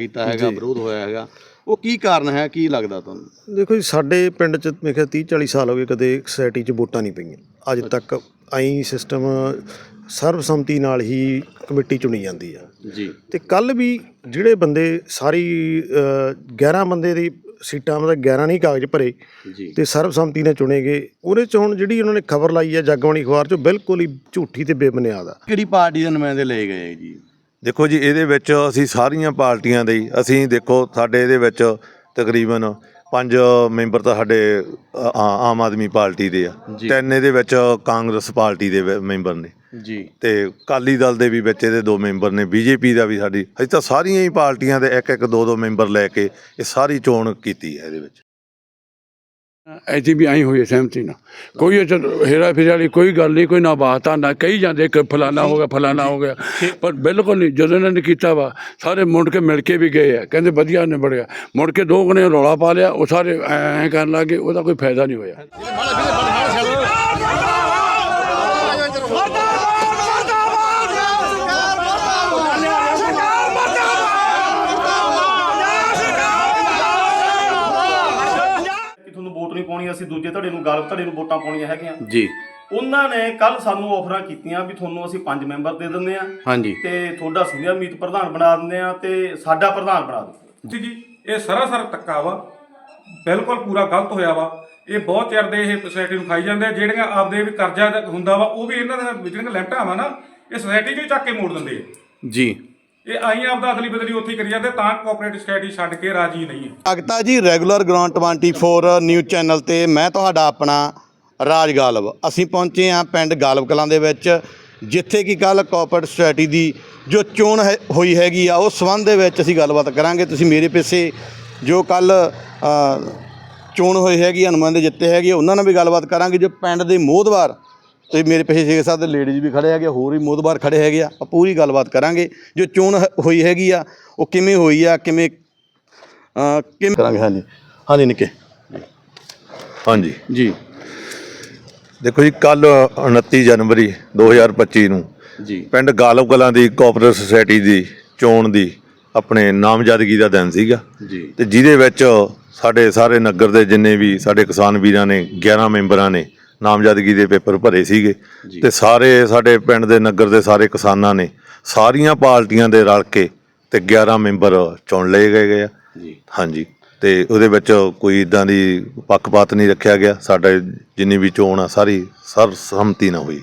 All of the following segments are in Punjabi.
ਕੀਤਾ ਹੈਗਾ ਵਿਰੋਧ ਹੋਇਆ ਹੈਗਾ। ਉਹ ਕੀ ਕਾਰਨ ਹੈ? ਕੀ ਲੱਗਦਾ ਤੁਹਾਨੂੰ? ਦੇਖੋ ਜੀ ਸਾਡੇ ਪਿੰਡ ਚ ਮੇਰੇ ਖਿਆਲ 30 40 ਸਾਲ ਹੋ ਗਏ ਕਦੇ ਸੋਸਾਇਟੀ ਚ ਵੋਟਾਂ ਨਹੀਂ ਪਈਆਂ। ਅੱਜ ਤੱਕ ਆਈ ਸਿਸਟਮ ਸਰਬਸੰਮਤੀ ਨਾਲ ਹੀ ਕਮੇਟੀ ਚੁਣੀ ਜਾਂਦੀ ਆ। ਜੀ। ਤੇ ਕੱਲ ਵੀ ਜਿਹੜੇ ਬੰਦੇ ਸਾਰੀ ਅ, 11 ਬੰਦੇ ਦੀ ਸੀਟਾਂ ਮਤਲਬ 11 ਨਹੀਂ ਕਾਗਜ਼ ਭਰੇ ਜੀ। ਤੇ ਸਰਬਸੰਮਤੀ ਨਾਲ ਚੁਣੇ ਗਏ। ਉਹਦੇ ਚ ਹੁਣ ਜਿਹੜੀ ਉਹਨਾਂ ਨੇ ਖਬਰ ਲਾਈ ਆ ਜਗਬਾਣੀ ਅਖਬਾਰ ਚ ਬਿਲਕੁਲ ਹੀ ਝੂਠੀ ਤੇ ਬੇਬੁਨਿਆਦ ਆ। ਕਿਹੜੀ ਪਾਰਟੀ ਦੇ ਨੁਮਾਇੰਦੇ ਲਏ ਗਏ ਜੀ? ਦੇਖੋ ਜੀ ਇਹਦੇ ਵਿੱਚ ਅਸੀਂ ਸਾਰੀਆਂ ਪਾਰਟੀਆਂ ਦੇ ਹੀ ਅਸੀਂ ਦੇਖੋ ਸਾਡੇ ਇਹਦੇ ਵਿੱਚ ਤਕਰੀਬਨ ਪੰਜ ਮੈਂਬਰ ਤਾਂ ਸਾਡੇ ਅ, ਆ- ਆਮ ਆਦਮੀ ਪਾਰਟੀ ਦੇ ਆ। ਜੀ। ਤਿੰਨ ਇਹਦੇ ਵਿੱਚ ਕਾਂਗਰਸ ਪਾਰਟੀ ਦੇ ਵ- ਮੈਂਬਰ ਨੇ। ਜੀ। ਤੇ ਕਾਲੀ ਦਲ ਦੇ ਵੀ ਵਿੱਚ ਇਹਦੇ ਦੋ ਮੈਂਬਰ ਨੇ ਬੀਜੇਪੀ ਦਾ ਵੀ ਸਾਡੀ ਅਸੀਂ ਤਾਂ ਸਾਰੀਆਂ ਹੀ ਪਾਰਟੀਆਂ ਦੇ ਇੱਕ ਇੱਕ ਦੋ ਦੋ ਮੈਂਬਰ ਲੈ ਕੇ ਇਹ ਸਾਰੀ ਚੋਣ ਕੀਤੀ ਹੈ ਇਹਦੇ ਵਿੱਚ। ਐਸੀ ਵੀ ਆਈ ਹੋਈ ਹੈ, ਸਹਿਮਤੀ ਨਾਲ। ਕੋਈ ਇਹ 'ਚ ਹੇਰਾ ਫੇਰੀ ਵਾਲੀ ਕੋਈ ਗੱਲ ਨਹੀਂ, ਕੋਈ ਨਾ ਬਾਤਾਂ ਨਾ ਕਹੀ ਜਾਂਦੇ ਕਿ ਫਲਾਣਾ ਹੋ ਗਿਆ ਫਲਾਣਾ ਹੋ ਗਿਆ। ਪਰ ਬਿਲਕੁਲ ਨਹੀਂ, ਜਦੋਂ ਇਹਨਾਂ ਨੇ ਕੀਤਾ ਵਾ, ਸਾਰੇ ਮੁੜ ਕੇ ਮਿਲ ਕੇ ਵੀ ਗਏ ਆ। ਕਹਿੰਦੇ ਵਧੀਆ ਨਿਬੜ ਗਿਆ। ਮੁੜ ਕੇ ਦੋ ਗਣੇ ਰੌਲਾ ਪਾ ਲਿਆ, ਉਹ ਸਾਰੇ ਐਂ ਕਰਨ ਲੱਗੇ ਉਹਦਾ ਕੋਈ ਫਾਇਦਾ ਨਹੀਂ ਹੋਇਆ ਕਿ ਤੁਹਾਨੂੰ ਵੋਟ ਨਹੀਂ ਪਾਉਣੀ ਅਸੀਂ ਦੂਜੇ ਧੜੇ ਨੂੰ ਗਾਲਬ ਧੜੇ ਨੂੰ ਵੋਟਾਂ ਪਾਉਣੀਆਂ ਹੈਗੀਆਂ। ਜੀ। ਉਹਨਾਂ ਨੇ ਕੱਲ ਸਾਨੂੰ ਆਫਰਾਂ ਕੀਤੀਆਂ ਵੀ ਤੁਹਾਨੂੰ ਅਸੀਂ ਪੰਜ ਮੈਂਬਰ ਦੇ ਦਿੰਦੇ ਆ ਹਾਂਜੀ। ਤੇ ਤੁਹਾਡਾ ਸੀਨੀਅਰ ਮੀਤ ਪ੍ਰਧਾਨ ਬਣਾ ਦਿੰਦੇ ਆ ਤੇ ਸਾਡਾ ਪ੍ਰਧਾਨ ਬਣਾ ਦਿੰਦੇ ਜੀ ਜੀ ਇਹ ਸਰਾਸਰ ਧੱਕਾ ਵਾ। ਬਿਲਕੁਲ ਪੂਰਾ ਗਲਤ ਹੋਇਆ ਵਾ। ਇਹ ਬਹੁਤ ਚਿਰ ਦੇ ਇਹ ਸੋਸਾਇਟੀ ਨੂੰ ਖਾਈ ਜਾਂਦੇ ਆ। ਜਿਹੜੀਆਂ ਆਪਦੇ ਵੀ ਕਰਜ਼ਾ ਹੁੰਦਾ ਵਾ ਉਹ ਵੀ ਇਹਨਾਂ ਦੀਆਂ ਜਿਹੜੀਆਂ ਲਿਮਟਾਂ ਵਾ ਨਾ ਇਹ ਸੋਸਾਇਟੀ ਚੋਂ ਹੀ ਚੱਕ ਕੇ ਮੋੜ ਦਿੰਦੇ ਆ। ਜੀ। ਇਹ ਆਈ ਆਪਦਾ ਅਦਲੀ ਬਦਲੀ ਉੱਥੇ ਕਰੀ ਜਾਂਦੇ ਤਾਂ ਕੋਆਪਰੇਟਿਵ ਸੋਸਾਇਟੀ ਛੱਡ ਕੇ ਰਾਜੀ ਨਹੀਂ ਹੈ। ਅਗਤਾ ਜੀ ਰੈਗੂਲਰ ਗਰਾਊਂਡ 24 ਨਿਊਜ਼ ਚੈਨਲ ਤੇ ਮੈਂ ਤੁਹਾਡਾ ਆਪਣਾ ਰਾਜ ਗਾਲਬ। ਅਸੀਂ ਪਹੁੰਚੇ ਹਾਂ ਪਿੰਡ ਗਾਲਬ ਕਲਾਂ ਦੇ ਵਿੱਚ ਜਿੱਥੇ ਕਿ ਕੱਲ ਕੋਆਪਰੇਟ ਸੋਸਾਇਟੀ ਦੀ ਜੋ ਚੋਣ ਹੈ- ਹੋਈ ਹੈਗੀ ਆ ਉਸ ਸੰਬੰਧ ਦੇ ਵਿੱਚ ਅਸੀਂ ਗੱਲਬਾਤ ਕਰਾਂਗੇ। ਤੁਸੀਂ ਮੇਰੇ ਪਿੱਛੇ ਜੋ ਕੱਲ ਚੋਣ ਹੋਈ ਹੈਗੀ ਆ, ਦੇ ਜਿੱਤੇ ਹੈਗੇ ਉਹਨਾਂ ਨਾਲ ਵੀ ਗੱਲਬਾਤ ਕਰਾਂਗੇ। ਜੋ ਪਿੰਡ ਦੇ ਮੋਹਦਵਾਰ ਤੇ ਮੇਰੇ ਪਿੱਛੇ ਛੇ ਸਾਹਿਬ ਦੇ ਲੇਡੀਜ਼ ਵੀ ਖੜੇ ਹੈਗੇ ਹੋਰ ਵੀ ਮੋਹਦਵਾਰ ਖੜੇ ਹੈਗੇ ਆ। ਪੂਰੀ ਗੱਲਬਾਤ ਕਰਾਂਗੇ ਜੋ ਚੋਣ ਹੋਈ ਹੈਗੀ ਆ ਉਹ ਕਿਵੇਂ ਹੋਈ ਆ ਕਿਵੇਂ ਕਿਵੇਂ ਕਰਾਂਗੇ? ਹਾਂਜੀ ਹਾਂਜੀ ਨਿੱਕੇ। ਹਾਂਜੀ। ਜੀ। ਦੇਖੋ ਜੀ ਕੱਲ 29 ਜਨਵਰੀ 2025 ਨੂੰ ਜੀ। ਪਿੰਡ ਗਾਲਬ ਕਲਾਂ ਦੀ ਕੋਆਪਰੇਟਿਵ ਸੁਸਾਇਟੀ ਦੀ ਚੋਣ ਦੀ ਆਪਣੇ ਨਾਮਜ਼ਦਗੀ ਦਾ ਦਿਨ ਸੀਗਾ। ਜੀ। ਤੇ ਜਿਹਦੇ ਵਿੱਚ ਸਾਡੇ ਸਾਰੇ ਨਗਰ ਦੇ ਜਿੰਨੇ ਵੀ ਸਾਡੇ ਕਿਸਾਨ ਵੀਰਾਂ ਨੇ 11 ਮੈਂਬਰਾਂ ਨੇ ਨਾਮਜ਼ਦਗੀ ਦੇ ਪੇਪਰ ਭਰੇ ਸੀਗੇ। ਤੇ ਸਾਰੇ ਸਾਡੇ ਪਿੰਡ ਦੇ ਨਗਰ ਦੇ ਸਾਰੇ ਕਿਸਾਨਾਂ ਨੇ ਸਾਰੀਆਂ ਪਾਰਟੀਆਂ ਦੇ ਰਲ ਕੇ ਤੇ 11 ਮੈਂਬਰ ਚੁਣ ਲਏ ਗਏ ਗਏ ਆ। ਜੀ। ਹਾਂਜੀ। ਤੇ ਉਹਦੇ ਵਿੱਚ ਕੋਈ ਇਦਾਂ ਦੀ ਪੱਖਪਾਤ ਨਹੀਂ ਰੱਖਿਆ ਗਿਆ। ਸਾਡੇ ਜਿੰਨੀ ਵੀ ਚੋਣ ਆ ਸਾਰੀ ਸਰਬਸੰਮਤੀ ਨਾਲ ਹੋਈ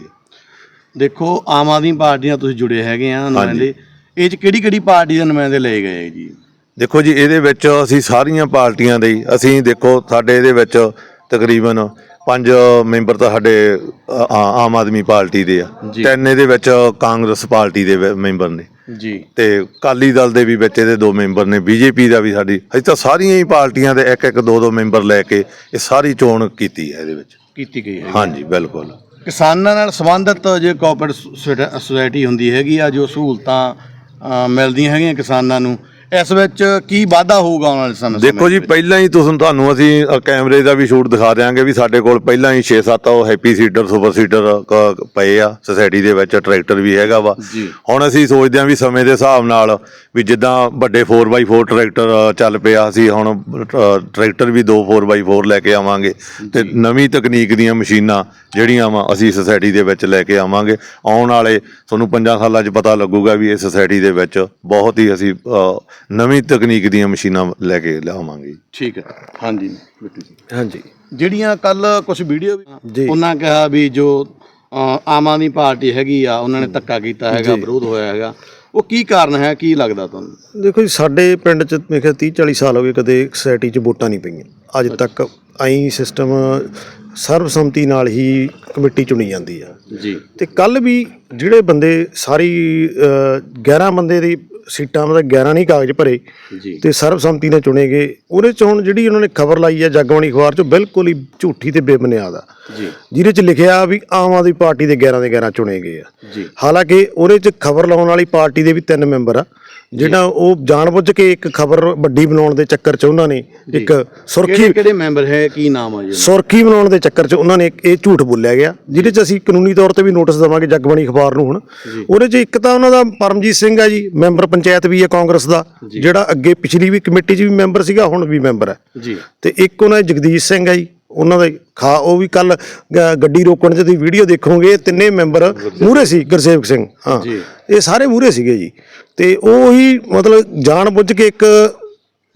ਦੇਖੋ ਆਮ ਆਦਮੀ ਪਾਰਟੀ ਨਾਲ ਤੁਸੀਂ ਜੁੜੇ ਹੈਗੇ ਆ ਨੁਮਾਇੰਦੇ। ਇਹ ਚ ਕਿਹੜੀ ਕਿਹੜੀ ਪਾਰਟੀ ਦੇ ਨੁਮਾਇੰਦੇ ਲਏ ਗਏ ਜੀ? ਦੇਖੋ ਜੀ ਇਹਦੇ ਵਿੱਚ ਅਸੀਂ ਸਾਰੀਆਂ ਪਾਰਟੀਆਂ ਦੇ ਅਸੀਂ ਦੇਖੋ ਸਾਡੇ ਇਹਦੇ ਵਿੱਚ ਤਕਰੀਬਨ ਪੰਜ ਮੈਂਬਰ ਤਾਂ ਸਾਡੇ ਅ, ਆ- ਆਮ ਆਦਮੀ ਪਾਰਟੀ ਦੇ ਆ। ਜੀ। ਤਿੰਨ ਇਹਦੇ ਵਿੱਚ ਕਾਂਗਰਸ ਪਾਰਟੀ ਦੇ ਵ- ਮੈਂਬਰ ਨੇ। ਜੀ। ਤੇ ਕਾਲੀ ਦਲ ਦੇ ਵੀ ਵਿੱਚ ਇਹਦੇ ਦੋ ਮੈਂਬਰ ਨੇ ਬੀਜੇਪੀ ਦਾ ਵੀ ਸਾਡੀ ਅਸੀਂ ਤਾਂ ਸਾਰੀਆਂ ਹੀ ਪਾਰਟੀਆਂ ਦੇ ਇੱਕ ਇੱਕ ਦੋ ਦੋ ਮੈਂਬਰ ਲੈ ਕੇ ਇਹ ਸਾਰੀ ਚੋਣ ਕੀਤੀ ਹੈ ਇਹਦੇ ਵਿੱਚ। ਕੀਤੀ ਗਈ ਹੈ ਹਾਂਜੀ ਬਿਲਕੁਲ। ਕਿਸਾਨਾਂ ਨਾਲ ਸੰਬੰਧਿਤ ਜੇ ਕੋਆਪਰੇਟ ਸੁਸਾਇਟੀ ਹੁੰਦੀ ਹੈਗੀ ਆ ਜੋ ਸਹੂਲਤਾਂ ਅ, ਮਿਲਦੀਆਂ ਹੈਗੀਆਂ ਕਿਸਾਨਾਂ ਨੂੰ ਇਸ ਵਿੱਚ ਕੀ ਵਾਧਾ ਹੋਊਗਾ ਆਉਣ ਵਾਲੇ ਸਮੇਂ ਦੇਖੋ ਜੀ ਪਹਿਲਾਂ ਹੀ ਤੁਸੀਂ ਤੁਹਾਨੂੰ ਅਸੀਂ ਅ, ਕੈਮਰੇ ਦਾ ਵੀ ਸ਼ੂਟ ਦਿਖਾ ਦਿਆਂਗੇ ਵੀ ਸਾਡੇ ਕੋਲ ਪਹਿਲਾਂ ਹੀ 6-7 ਉਹ ਹੈਪੀ ਸੀਡਰ ਸੁਪਰ ਸੀਡਰ ਕ- ਪਏ ਆ ਸੁਸਾਇਟੀ ਦੇ ਵਿੱਚ ਟਰੈਕਟਰ ਵੀ ਹੈਗਾ ਵਾ। ਜੀ। ਹੁਣ ਅਸੀਂ ਸੋਚਦੇ ਹਾਂ ਵੀ ਸਮੇਂ ਦੇ ਹਿਸਾਬ ਨਾਲ ਵੀ ਜਿੱਦਾਂ ਵੱਡੇ 4x4 ਟਰੈਕਟਰ ਅ, ਚੱਲ ਪਿਆ ਅਸੀਂ ਹੁਣ ਅ, ਟਰੈਕਟਰ ਵੀ ਦੋ 4x4 ਲੈ ਕੇ ਆਵਾਂਗੇ। ਤੇ ਨਵੀਂ ਤਕਨੀਕ ਦੀਆਂ ਮਸ਼ੀਨਾਂ ਜਿਹੜੀਆਂ ਵਾ ਅਸੀਂ ਸੁਸਾਇਟੀ ਦੇ ਵਿੱਚ ਲੈ ਕੇ ਆਵਾਂਗੇ। ਆਉਣ ਵਾਲੇ ਤੁਹਾਨੂੰ 5 ਸਾਲਾਂ 'ਚ ਪਤਾ ਲੱਗੂਗਾ ਵੀ ਇਹ ਸੁਸਾਇਟੀ ਦੇ ਵਿੱਚ ਬਹੁਤ ਹੀ ਅਸੀਂ ਅ, ਨਵੀਂ ਤਕਨੀਕ ਦੀਆਂ ਮਸ਼ੀਨਾਂ ਲੈ ਕੇ ਲਿਆਵਾਂਗੇ। ਠੀਕ ਹੈ। ਹਾਂਜੀ ਬਿੱਟੂ ਜੀ। ਹਾਂਜੀ। ਜਿਹੜੀਆਂ ਕੱਲ ਕੁਝ ਵੀਡੀਓ ਜੀ। ਉਹਨਾਂ ਕਿਹਾ ਵੀ ਜੋ ਆਮ ਆਦਮੀ ਪਾਰਟੀ ਹੈਗੀ ਆ ਉਹਨਾਂ ਨੇ ਧੱਕਾ ਕੀਤਾ ਹੈਗਾ ਵਿਰੋਧ ਹੋਇਆ ਹੈਗਾ। ਉਹ ਕੀ ਕਾਰਨ ਹੈ ਕੀ ਲੱਗਦਾ ਤੁਹਾਨੂੰ? ਦੇਖੋ ਜੀ ਸਾਡੇ ਪਿੰਡ ਚ ਖਿਆਲ 30 40 ਸਾਲ ਹੋ ਗਏ ਕਦੇ ਸੋਸਾਇਟੀ ਚ ਵੋਟਾਂ ਨਹੀਂ ਪਈਆਂ। ਅੱਜ ਤੱਕ ਆਈ ਸਿਸਟਮ ਸਰਬਸੰਮਤੀ ਨਾਲ ਹੀ ਕਮੇਟੀ ਚੁਣੀ ਜਾਂਦੀ ਆ। ਜੀ। ਤੇ ਕੱਲ ਵੀ ਜਿਹੜੇ ਬੰਦੇ ਸਾਰੀ ਅ, 11 ਬੰਦੇ ਦੀ ਸੀਟਾਂ ਮਤਲਬ 11 ਨਹੀਂ ਕਾਗਜ਼ ਭਰੇ ਜੀ। ਤੇ ਸਰਬਸੰਮਤੀ ਨਾਲ ਚੁਣੇ ਗਏ। ਉਹਦੇ ਚ ਹੁਣ ਜਿਹੜੀ ਉਹਨਾਂ ਨੇ ਖਬਰ ਲਾਈ ਆ ਜਗਬਾਣੀ ਅਖਬਾਰ ਚ ਬਿਲਕੁਲ ਹੀ ਝੂਠੀ ਤੇ ਬੇਬੁਨਿਆਦ ਆ। ਜੀ। ਜਿਹਦੇ ਚ ਲਿਖਿਆ ਵੀ ਆਮ ਆਦਮੀ ਪਾਰਟੀ ਦੇ 11 ਦੇ 11 ਚੁਣੇ ਗਏ ਆ। ਹਾਲਾਂਕਿ ਉਹਦੇ ਚ ਖਬਰ ਲਾਉਣ ਵਾਲੀ ਪਾਰਟੀ ਦੇ ਵੀ ਤਿੰਨ ਮੈਂਬਰ ਆ। ਜਿਹੜਾ ਉਹ ਜਾਣਬੁੱਝ ਕੇ ਇੱਕ ਖਬਰ ਵੱਡੀ ਬਣਾਉਣ ਦੇ ਚੱਕਰ ਚ ਉਹਨਾਂ ਨੇ ਇੱਕ ਸੁਰਖੀ ਕਿਹੜੇ ਮੈਂਬਰ ਹੈ? ਕੀ ਨਾਮ ਆ ਜੀ ਸੁਰਖੀ ਬਣਾਉਣ ਦੇ ਚੱਕਰ 'ਚ ਉਹਨਾਂ ਨੇ ਇਹ ਝੂਠ ਬੋਲਿਆ ਗਿਆ ਜਿਹਦੇ 'ਚ ਅਸੀਂ ਕਾਨੂੰਨੀ ਤੌਰ ਤੇ ਵੀ ਨੋਟਿਸ ਦੇਵਾਂਗੇ ਜਗਬਾਣੀ ਅਖਬਾਰ ਨੂੰ ਹੁਣ। ਉਹਦੇ 'ਚ ਇੱਕ ਤਾਂ ਉਹਨਾਂ ਦਾ ਪਰਮਜੀਤ ਸਿੰਘ ਹੈ ਜੀ ਮੈਂਬਰ ਪੰਚਾਇਤ ਵੀ ਹੈ ਕਾਂਗਰਸ ਦਾ ਜਿਹੜਾ ਅੱਗੇ ਪਿਛਲੀ ਵੀ ਕਮੇਟੀ 'ਚ ਵੀ ਮੈਂਬਰ ਸੀਗਾ ਹੁਣ ਵੀ ਮੈਂਬਰ ਹੈ। ਜੀ। ਤੇ ਇੱਕ ਉਹਨਾਂ ਦੇ ਜਗਦੀਸ਼ ਸਿੰਘ ਹੈ ਜੀ ਉਹਨਾਂ ਦੇ ਖਾ ਉਹ ਵੀ ਕੱਲ ਗੱਡੀ ਰੋਕਣ 'ਚ ਤੁਸੀਂ ਵੀਡੀਓ ਦੇਖੋਗੇ ਤਿੰਨੇ ਮੈਂਬਰ ਮੂਰੇ ਸੀ ਗੁਰਸੇਵਕ ਸਿੰਘ ਹਾਂ। ਇਹ ਸਾਰੇ ਮੂਰੇ ਸੀਗੇ ਜੀ। ਤੇ ਉਹ ਹੀ ਮਤਲਬ ਜਾਣ ਬੁੱਝ ਕੇ ਇੱਕ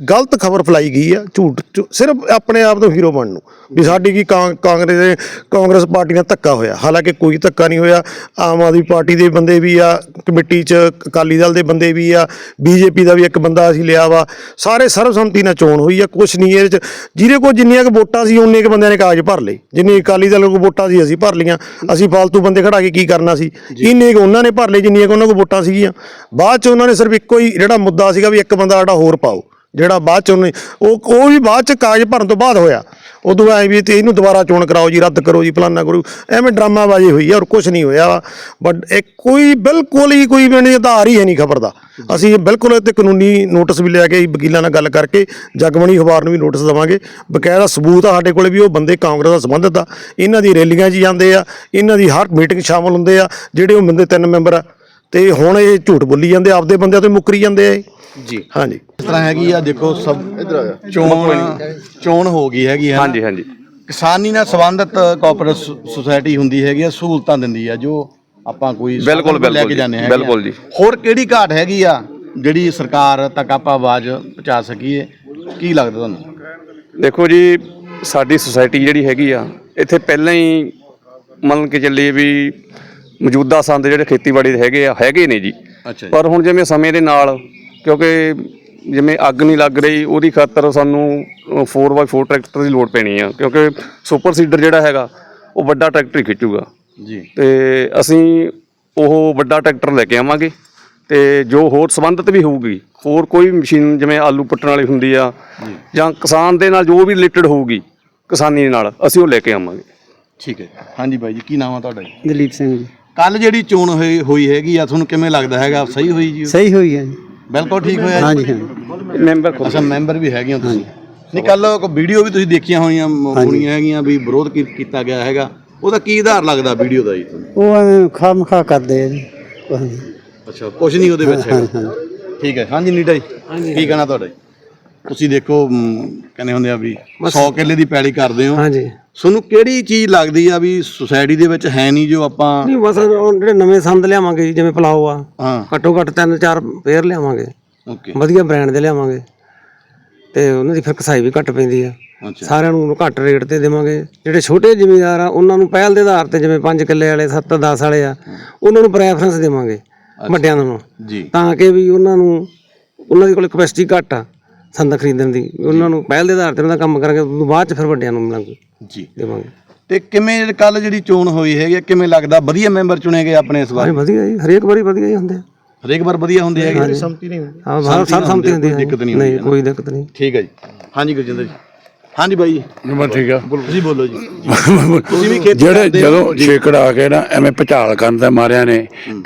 ਗਲਤ ਖਬਰ ਫੈਲਾਈ ਗਈ ਆ ਝੂਠ ਸਿਰਫ ਆਪਣੇ ਆਪ ਨੂੰ ਹੀਰੋ ਬਣਨ ਨੂੰ ਵੀ ਸਾਡੀ ਕੀ ਕਾਂਗਰਸ ਦੇ ਕਾਂਗਰਸ ਪਾਰਟੀ ਨਾਲ ਧੱਕਾ ਹੋਇਆ। ਹਾਲਾਂਕਿ ਕੋਈ ਧੱਕਾ ਨਹੀਂ ਹੋਇਆ ਆਮ ਆਦਮੀ ਪਾਰਟੀ ਦੇ ਬੰਦੇ ਵੀ ਆ ਕਮੇਟੀ 'ਚ ਅਕਾਲੀ ਦਲ ਦੇ ਬੰਦੇ ਵੀ ਆ ਬੀਜੇਪੀ ਦਾ ਵੀ ਇੱਕ ਬੰਦਾ ਅਸੀਂ ਲਿਆ ਵਾ ਸਾਰੇ ਸਰਬਸੰਮਤੀ ਨਾਲ ਚੋਣ ਹੋਈ ਆ ਕੁਛ ਨਹੀਂ ਇਹਦੇ 'ਚ ਜਿਹਦੇ ਕੋਲ ਜਿੰਨੀਆਂ ਕੁ ਵੋਟਾਂ ਸੀ ਉਨੇ ਕੁ ਬੰਦਿਆਂ ਨੇ ਕਾਗਜ਼ ਭਰ ਲਏ। ਜਿੰਨੀ ਅਕਾਲੀ ਦਲ ਕੋਲ ਵੋਟਾਂ ਸੀ ਅਸੀਂ ਭਰ ਲਈਆਂ। ਅਸੀਂ ਫਾਲਤੂ ਬੰਦੇ ਖੜਾ ਕੇ ਕੀ ਕਰਨਾ ਸੀ? ਇੰਨੇ ਕੁ ਉਹਨਾਂ ਨੇ ਭਰ ਲਏ ਜਿੰਨੀਆਂ ਕੁ ਉਹਨਾਂ ਕੋਲ ਵੋਟਾਂ ਸੀਗੀਆਂ। ਬਾਅਦ 'ਚ ਉਹਨਾਂ ਨੇ ਸਿਰਫ ਇੱਕੋ ਹੀ ਜਿਹੜਾ ਮੁੱਦਾ ਸੀਗਾ ਵੀ ਇੱਕ ਬੰਦਾ ਸਾਡਾ ਹੋਰ ਪਾਓ। ਜਿਹੜਾ ਬਾਅਦ ਚ ਉਹਨੇ, ਉਹ ਉਹ ਵੀ ਬਾਅਦ ਚ ਕਾਗਜ਼ ਭਰਨ ਤੋਂ ਬਾਅਦ ਹੋਇਆ। ਉਦੋਂ ਐ ਵੀ ਤੇ ਇਹਨੂੰ ਦੁਬਾਰਾ ਚੋਣ ਕਰਾਓ ਜੀ, ਰੱਦ ਕਰੋ ਜੀ, ਫਲਾਨਾ ਕਰੋ। ਐਵੇਂ ਡਰਾਮਾਬਾਜ਼ੀ ਹੋਈ ਹੈ ਔਰ ਕੁਝ ਨਹੀਂ ਹੋਇਆ। ਬਟ ਇਹ ਕੋਈ ਬਿਲਕੁਲ ਹੀ ਕੋਈ ਮੈਨੂੰ ਆਧਾਰ ਹੀ ਹੈ ਨਹੀਂ ਖਬਰ ਦਾ। ਅਸੀਂ ਬਿਲਕੁਲ ਤੇ ਕਾਨੂੰਨੀ ਨੋਟਿਸ ਵੀ ਲੈ ਕੇ ਵਕੀਲਾਂ ਨਾਲ ਗੱਲ ਕਰਕੇ ਜਗਮਣੀ ਅਖਬਾਰ ਨੂੰ ਵੀ ਨੋਟਿਸ ਦੇਵਾਂਗੇ। ਬਕਾਇਦਾ ਸਬੂਤ ਆ ਸਾਡੇ ਕੋਲੇ ਵੀ, ਉਹ ਬੰਦੇ ਕਾਂਗਰਸ ਦਾ ਸੰਬੰਧਿਤ ਆ। ਇਹਨਾਂ ਦੀ ਰੈਲੀਆਂ 'ਚ ਜਾਂਦੇ ਆ। ਇਹਨਾਂ ਦੀ ਹਰ ਮੀਟਿੰਗ ਸ਼ਾਮਲ ਹੁੰਦੇ ਆ। ਜਿਹੜੇ ਉਹ ਬੰਦੇ ਤਿੰਨ ਮੈਂਬਰ ਆ ਤੇ ਹੁਣ ਇਹ ਝੂਠ ਬੋਲੀ ਜਾਂਦੇ ਆਪਦੇ ਬੰਦਿਆਂ ਤੋਂ ਹੀ ਮੁੱਕਰੀ ਜਾਂਦੇ ਆ ਇਹ। ਜੀ ਹਾਂਜੀ ਇਸ ਤਰ੍ਹਾਂ ਹੈਗੀ ਆ ਦੇਖੋ ਸਭ ਚੋਣ ਚੋਣ ਹੋ ਗਈ ਹੈਗੀ ਹੈ ਨਾ। ਹਾਂਜੀ ਹਾਂਜੀ ਕਿਸਾਨੀ ਨਾਲ ਸੰਬੰਧਿਤ ਕੋਆਪਰੇਟਿਵ ਸੁਸਾਇਟੀ ਹੁੰਦੀ ਹੈਗੀ ਆ ਸਹੂਲਤਾਂ ਦਿੰਦੀ ਆ ਜੋ ਆਪਾਂ ਕੋਈ ਬਿਲਕੁਲ, ਸਾਧਨ ਲੈ ਬਿਲਕੁਲ ਕੇ ਜੀ, ਜਾਂਦੇ ਹੈਗੇ ਆ। ਬਿਲਕੁਲ ਜੀ। ਹੋਰ ਕਿਹੜੀ ਘਾਟ ਹੈਗੀ ਆ ਜਿਹੜੀ ਸਰਕਾਰ ਤੱਕ ਆਪਾਂ ਆਵਾਜ਼ ਪਹੁੰਚਾ ਸਕੀਏ ਕੀ ਲੱਗਦਾ ਤੁਹਾਨੂੰ ਦੇਖੋ ਜੀ ਸਾਡੀ ਸੁਸਾਇਟੀ ਜਿਹੜੀ ਹੈਗੀ ਆ ਇੱਥੇ ਪਹਿਲਾਂ ਹੀ ਮੰਨ ਕੇ ਚੱਲੀਏ ਵੀ ਮੌਜੂਦਾ ਸੰਦ ਜਿਹੜੇ ਖੇਤੀਬਾੜੀ ਦੇ ਹੈਗੇ ਆ ਹੈਗੇ ਨੇ ਜੀ। ਅੱਛਾ ਪਰ ਹੁਣ ਜਿਵੇਂ ਸਮੇਂ ਦੇ ਨਾਲ ਕਿਉਂਕਿ ਜਿਵੇਂ ਅੱਗ ਨਹੀਂ ਲੱਗ ਰਹੀ ਉਹਦੀ ਖਾਤਰ ਸਾਨੂੰ 4x4 ਟਰੈਕਟਰ ਦੀ ਲੋੜ ਪੈਣੀ ਆ। ਕਿਉਂਕਿ ਸੁਪਰ ਸੀਡਰ ਜਿਹੜਾ ਹੈਗਾ ਉਹ ਵੱਡਾ ਟਰੈਕਟਰ ਹੀ ਖਿੱਚੂਗਾ। ਜੀ। ਤੇ ਅਸੀਂ ਉਹ ਵੱਡਾ ਟਰੈਕਟਰ ਲੈ ਕੇ ਆਵਾਂਗੇ। ਤੇ ਜੋ ਹੋਰ ਸੰਬੰਧਿਤ ਵੀ ਹੋਊਗੀ ਹੋਰ ਕੋਈ ਵੀ ਮਸ਼ੀਨ ਜਿਵੇਂ ਆਲੂ ਪੱਟਣ ਵਾਲੀ ਹੁੰਦੀ ਆ ਜਾਂ। ਕਿਸਾਨ ਦੇ ਨਾਲ ਜੋ ਵੀ ਰਿਲੇਟਡ ਹੋਊਗੀ ਕਿਸਾਨੀ ਨਾਲ ਅਸੀਂ ਉਹ ਲੈ ਕੇ ਆਵਾਂਗੇ। ਠੀਕ ਹੈ। ਹਾਂਜੀ ਬਾਈ ਜੀ ਕੀ ਨਾਮ ਆ ਤੁਹਾਡਾ ਜੀ? ਦਲੀਪ ਸਿੰਘ ਜੀ। ਕੱਲ ਜਿਹੜੀ ਚੋਣ ਹੋਈ ਹੋਈ ਹੈਗੀ ਆ ਤੁਹਾਨੂੰ ਕਿਵੇਂ ਲੱਗਦਾ ਹੈਗਾ? ਸਹੀ ਹੋਈ ਜੀ? ਸਹੀ ਹੋਈ ਹੈ ਜੀ। ਬਿਲਕੁਲ ਠੀਕ ਹੋਇਆ ਜੀ? ਹਾਂਜੀ ਹਾਂ। ਮੈਂਬਰ ਖੁਦ ਅੱਛਾ ਮੈਂਬਰ ਵੀ ਹੈਗੇ ਹੋ ਤੁਸੀਂ। ਨਹੀਂ ਕੱਲ ਕੋ ਵੀਡੀਓ ਵੀ ਤੁਸੀਂ ਦੇਖੀਆਂ ਹੋਈਆਂ ਹੋਣੀਆਂ ਹੈਗੀਆਂ ਵੀ ਵਿਰੋਧ ਕੀ- ਕੀਤਾ ਗਿਆ ਹੈਗਾ। ਉਹਦਾ ਕੀ ਆਧਾਰ ਲੱਗਦਾ ਵੀਡੀਓ ਦਾ ਜੀ ਤੁਹਾਨੂੰ? ਉਹ ਐਵੇਂ ਖਾਮ ਖਾ ਕਰਦੇ ਆ ਜੀ। ਕੁਛ ਨੀ। ਅੱਛਾ ਕੁਝ ਨਹੀਂ ਉਹਦੇ ਵਿੱਚ ਹੈਗਾ। ਠੀਕ ਹੈ। ਹਾਂਜੀ ਨੀਟਾ ਜੀ। ਕੀ ਕਹਿਣਾ ਤੁਹਾਡਾ ਜੀ? ਤੁਸੀਂ ਦੇਖੋ ਮ, ਕਹਿੰਦੇ ਹੁੰਦੇ ਆ ਵੀ 100 ਕਿੱਲੇ ਦੀ ਪੈਲੀ ਕਰਦੇ ਹੋ। ਹਾਂਜੀ। ਤੁਹਾਨੂੰ ਕਿਹੜੀ ਚੀਜ਼ ਲੱਗਦੀ ਆ ਵੀ ਸੁਸਾਇਟੀ ਦੇ ਵਿੱਚ ਹੈ ਨਹੀਂ ਜੋ ਆਪਾਂ ਨਹੀਂ ਬਸ ਉਹ ਜਿਹੜੇ ਨਵੇਂ ਸੰਦ ਲਿਆਵਾਂਗੇ ਜੀ, ਜਿਵੇਂ ਪਲਾਓ ਆ। ਹਾਂ। ਘੱਟੋ ਘੱਟ ਤਿੰਨ ਚਾਰ ਪੇਅਰ ਲਿਆਵਾਂਗੇ। ਓਕੇ ਵਧੀਆ ਬ੍ਰਾਂਡ ਦੇ ਲਿਆਵਾਂਗੇ। ਤੇ ਉਹਨਾਂ ਦੀ ਫਿਰ ਕਸਾਈ ਵੀ ਘੱਟ ਪੈਂਦੀ ਆ। ਅੱਛਾ। ਸਾਰਿਆਂ ਨੂੰ ਘੱਟ ਰੇਟ ਤੇ ਦੇਵਾਂਗੇ। ਜਿਹੜੇ ਛੋਟੇ ਜ਼ਿਮੀਂਦਾਰ ਆ ਉਹਨਾਂ ਨੂੰ ਪਹਿਲ ਦੇ ਆਧਾਰ ਤੇ ਜਿਵੇਂ 5 ਕਿੱਲੇ ਵਾਲੇ 7 10 ਵਾਲੇ ਆ ਉਹਨਾਂ ਨੂੰ ਪ੍ਰੈਫਰੈਂਸ ਦੇਵਾਂਗੇ। ਵੱਡਿਆਂ ਨੂੰ ਜੀ। ਤਾਂ ਕਿ ਵੀ ਉਹਨਾਂ ਨੂੰ ਉਹਨਾਂ ਦੀ ਕੋਲ ਕਪੈਸਿਟੀ ਘੱਟ ਆ। ਸੰਦ ਖਰੀਦਣ ਦੀ। ਉਹਨਾਂ ਨੂੰ ਪਹਿਲ ਦੇ ਆਧਾਰ ਤੇ ਉਹਨਾਂ ਦਾ ਕੰਮ ਕਰਾਂਗੇ ਉਸ ਤੋਂ ਬਾਅਦ ਚ ਫਿਰ ਵੱਡਿਆਂ ਨੂੰ ਮਿਲਾਂਗੇ। ਜੀ। ਦੇਵਾਂਗੇ। ਤੇ ਕਿਵੇਂ ਕੱਲ ਜਿਹੜੀ ਚੋਣ ਹੋਈ ਹੈਗੀ ਆ, ਕਿਵੇਂ ਲੱਗਦਾ? ਵਧੀਆ ਮੈਂਬਰ ਚੁਣੇ ਗਏ ਆਪਣੇ ਇਸ ਵਾਰ? ਵਧੀਆ ਜੀ। ਹਰੇਕ ਵਾਰੀ ਵਧੀਆ ਹੀ ਹੁੰਦੇ ਆ। ਹਰੇਕ ਵਾਰ ਵਧੀਆ ਹੁੰਦੇ ਹੈਗੇ? ਸੰਮਤੀ ਨਹੀਂ ਹੁੰਦੀ। ਹਾਂ ਬਾਹਰ ਸਭ ਸੰਮਤੀ ਹੁੰਦੀ ਹੈ ਕੋਈ ਦਿੱਕਤ ਨਹੀਂ ਹੁੰਦੀ ਨਹੀਂ ਕੋਈ ਦਿੱਕਤ ਨਹੀਂ। ਠੀਕ ਹੈ ਜੀ। ਹਾਂਜੀ ਗੁਰਜਿੰਦਰ ਜੀ। ਹਾਂਜੀ ਬਾਈ ਜੀ, ਨੰਬਰ ਠੀਕ ਆ। ਤੁਸੀਂ ਬੋਲੋ ਜੀ। ਤੁਸੀਂ ਵੀ ਖੇਤੀ ਜਿਹੜੇ ਕਰਦੇ ਹੋ? ਜਦੋਂ ਛੇਕੜ ਆ ਕੇ ਨਾ ਐਵੇਂ ਭਚਾਲ ਕਰਨ ਦਾ ਮਾਰਿਆ ਨੇ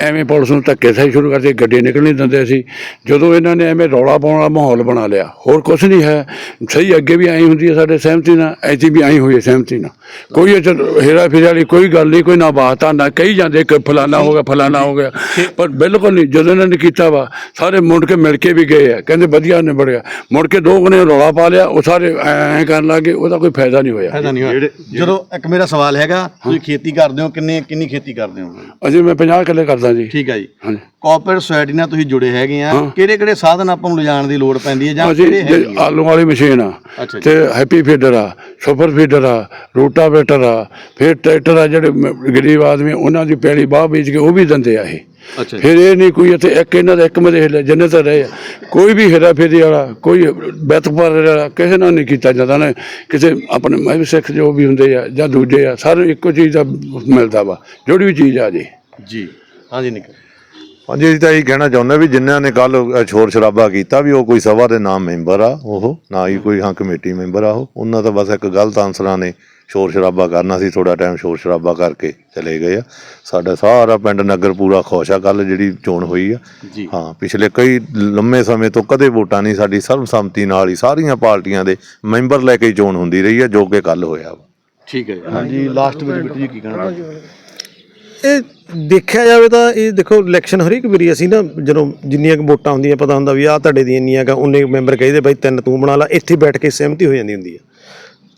ਐਵੇਂ ਪੁਲਿਸ ਨੂੰ ਧੱਕੇ ਸਹੀ ਸ਼ੁਰੂ ਕਰਦੇ ਗੱਡੀ ਨਿਕਲ ਨਹੀਂ ਦਿੰਦੇ ਸੀ। ਜਦੋਂ ਇਹਨਾਂ ਨੇ ਐਵੇਂ ਰੌਲਾ ਪਾਉਣ ਵਾਲਾ ਮਾਹੌਲ ਬਣਾ ਲਿਆ ਹੋਰ ਕੁਝ ਨਹੀਂ ਹੈ। ਸਹੀ ਅੱਗੇ ਵੀ ਐਂ ਹੁੰਦੀ ਹੈ ਸਾਡੇ ਸਹਿਮਤੀ ਨਾਲ ਐਤੀ ਵੀ ਐਂ ਹੋਈ ਹੈ ਸਹਿਮਤੀ ਨਾਲ। ਕੋਈ ਇਹ 'ਚ ਹੇਰਾ ਫੇਰਾ ਵਾਲੀ ਕੋਈ ਗੱਲ ਨਹੀਂ ਕੋਈ ਨਾ ਬਾਤਾਂ ਨਾ ਕਹੀ ਜਾਂਦੇ ਕਿ ਫਲਾਨਾ ਹੋ ਗਿਆ ਫਲਾਨਾ ਹੋ ਗਿਆ। ਪਰ ਬਿਲਕੁਲ ਨਹੀਂ ਜਦੋਂ ਇਹਨਾਂ ਨੇ ਕੀਤਾ ਵਾ ਸਾਰੇ ਮੁੜ ਕੇ ਮਿਲ ਕੇ ਵੀ ਗਏ ਆ। ਕਹਿੰਦੇ ਵਧੀਆ ਨਿਬੜ ਗਿਆ ਮੁੜ ਕੇ ਦੋ ਨੇ ਰੌਲਾ ਪਾ ਲਿਆ ਉਹ ਸਾਰੇ ਐਂ ਕਰਨ ਲੱਗੇ ਉਹਦਾ ਕੋਈ ਫਾਇਦਾ ਨਹੀਂ ਹੋਇਆ। ਫਾਇਦਾ ਨਹੀਂ ਹੋਇਆ। ਜਦੋਂ ਇੱਕ ਮੇਰਾ ਸਵਾਲ ਹੈਗਾ ਤੁਸੀਂ ਖੇਤੀ ਕਰਦੇ ਹੋ ਕਿੰਨੇ ਕਿੰਨੀ ਖੇਤੀ ਕਰਦੇ ਹੋ? ਅਜੇ ਮੈਂ 50 ਕਿੱਲੇ ਕਰਦਾ ਜੀ। ਠੀਕ ਹੈ ਜੀ। ਹਾਂਜੀ। ਕੋਆਪਰੇਟ ਸੁਸਾਇਟੀ ਨਾਲ ਤੁਸੀਂ ਜੁੜੇ ਹੈਗੇ ਆ। ਕਿਹੜੇ ਕਿਹੜੇ ਸਾਧਨ ਆਪਾਂ ਨੂੰ ਲਿਜਾਣ ਦੀ ਲੋੜ ਪੈਂਦੀ ਹੈ ਜਾਂ ਕਿਹੜੇ ਹੈਗੇ? ਆਲੂ ਵਾਲੀ ਮਸ਼ੀਨ ਆ। ਤੇ ਹੈਪੀ ਫੀਡਰ ਆ ਸੁਪਰ ਫੀਡਰ ਆ ਰੋਟਾਵੇਟਰ ਆ ਫਿਰ ਟਰੈਕਟਰ ਆ ਜਿਹੜੇ ਗਰੀਬ ਆਦਮੀ ਉਹਨਾਂ ਦੀ ਪੈਲੀ ਬਾਹ ਵੇਚ ਕੇ ਉਹ ਵੀ ਦਿੰਦੇ ਆ ਇਹ। ਫਿਰ ਇਹ ਨਹੀਂ ਕੋਈ ਇੱਥੇ ਇੱਕ ਇਹਨਾਂ ਦਾ ਇੱਕ ਮਦੇ ਹਿੱਲੇ ਜਿੰਨੇ ਤਾਂ ਰਹੇ ਆ। ਕੋਈ ਵੀ ਹੇਰਾ ਫੇਰੀ ਵਾਲਾ ਕੋਈ ਬੈਤਪਾਰ ਵਾਲਾ ਕਿਸੇ ਨਾਲ ਨਹੀਂ ਕੀਤਾ ਜਾਂਦਾ ਨਾ। ਕਿਸੇ ਆਪਣੇ ਮੈਂ ਸਿੱਖ ਜੋ ਵੀ ਹੁੰਦੇ ਆ ਜਾਂ ਦੂਜੇ ਆ ਸਾਰੇ ਇੱਕੋ ਚੀਜ਼ ਦਾ ਮਿਲਦਾ ਵਾ ਜਿਹੜੀ ਵੀ ਚੀਜ਼ ਆ ਜੇ। ਜੀ। ਹਾਂਜੀ ਨਿਕ ਹਾਂਜੀ ਅਸੀਂ ਤਾਂ ਇਹੀ ਕਹਿਣਾ ਚਾਹੁੰਦੇ ਵੀ ਜਿਨ੍ਹਾਂ ਨੇ ਕੱਲ ਸ਼ੋਰ ਸ਼ਰਾਬਾ ਕੀਤਾ ਵੀ ਉਹ ਕੋਈ ਸਭਾ ਦੇ ਨਾਮ ਮੈਂਬਰ ਆ ਉਹ ਨਾ ਹੀ ਕੋਈ ਹਾਂ ਕਮੇਟੀ ਮੈਂਬਰ ਆ ਉਹ। ਉਹਨਾਂ ਦਾ ਬਸ ਇੱਕ ਗਲਤ ਆਨਸਰਾਂ ਨੇ। ਸ਼ੋਰ ਸ਼ਰਾਬਾ ਕਰਨਾ ਸੀ ਥੋੜਾ ਟਾਈਮ ਸ਼ੋਰ ਸ਼ਰਾਬਾ ਕਰਕੇ ਚਲੇ ਗਏ ਆ। ਸਾਡਾ ਸਾਰਾ ਪਿੰਡ ਨਗਰ ਪੂਰਾ ਖੁਸ਼ ਆ ਕੱਲ ਜਿਹੜੀ ਚੋਣ ਹੋਈ ਆ। ਹਾਂ ਪਿਛਲੇ ਕਈ ਲੰਮੇ ਸਮੇਂ ਤੋਂ ਕਦੇ ਵੋਟਾਂ ਨਹੀਂ ਸਾਡੀ ਸਰਬਸੰਮਤੀ ਨਾਲ ਹੀ ਸਾਰੀਆਂ ਪਾਰਟੀਆਂ ਦੇ ਮੈਂਬਰ ਲੈ ਕੇ ਚੋਣ ਹੁੰਦੀ ਰਹੀ ਆ ਜੋ ਕਿ ਕੱਲ ਹੋਇਆ ਵਾ। ਠੀਕ ਹੈ ਜੀ। ਹਾਂਜੀ ਲਾਸਟ ਵਿੱਚ ਬਿੱਟੂ ਜੀ ਕੀ ਕਹਿਣਾ ਇਹ ਦੇਖਿਆ ਜਾਵੇ ਤਾਂ ਇਹ ਦੇਖੋ ਇਲੈਕਸ਼ਨ ਹਰੇਕ ਵਾਰੀ ਅਸੀਂ ਨਾ ਜਦੋਂ ਜਿੰਨੀਆਂ ਕੁ ਵੋਟਾਂ ਹੁੰਦੀਆਂ ਪਤਾ ਹੁੰਦਾ ਵੀ ਆਹ ਤੁਹਾਡੇ ਦੀਆਂ ਇੰਨੀਆਂ ਕਾ ਉਹਨੇ ਮੈਂਬਰ ਕਹਿੰਦੇ ਬਾਈ ਤਿੰਨ ਤੂੰ ਬਣਾ ਲਾ ਇੱਥੇ ਬੈਠ ਕੇ ਸਹਿਮਤੀ ਹੋ ਜਾਂਦੀ ਹੁੰਦੀ ਹੈ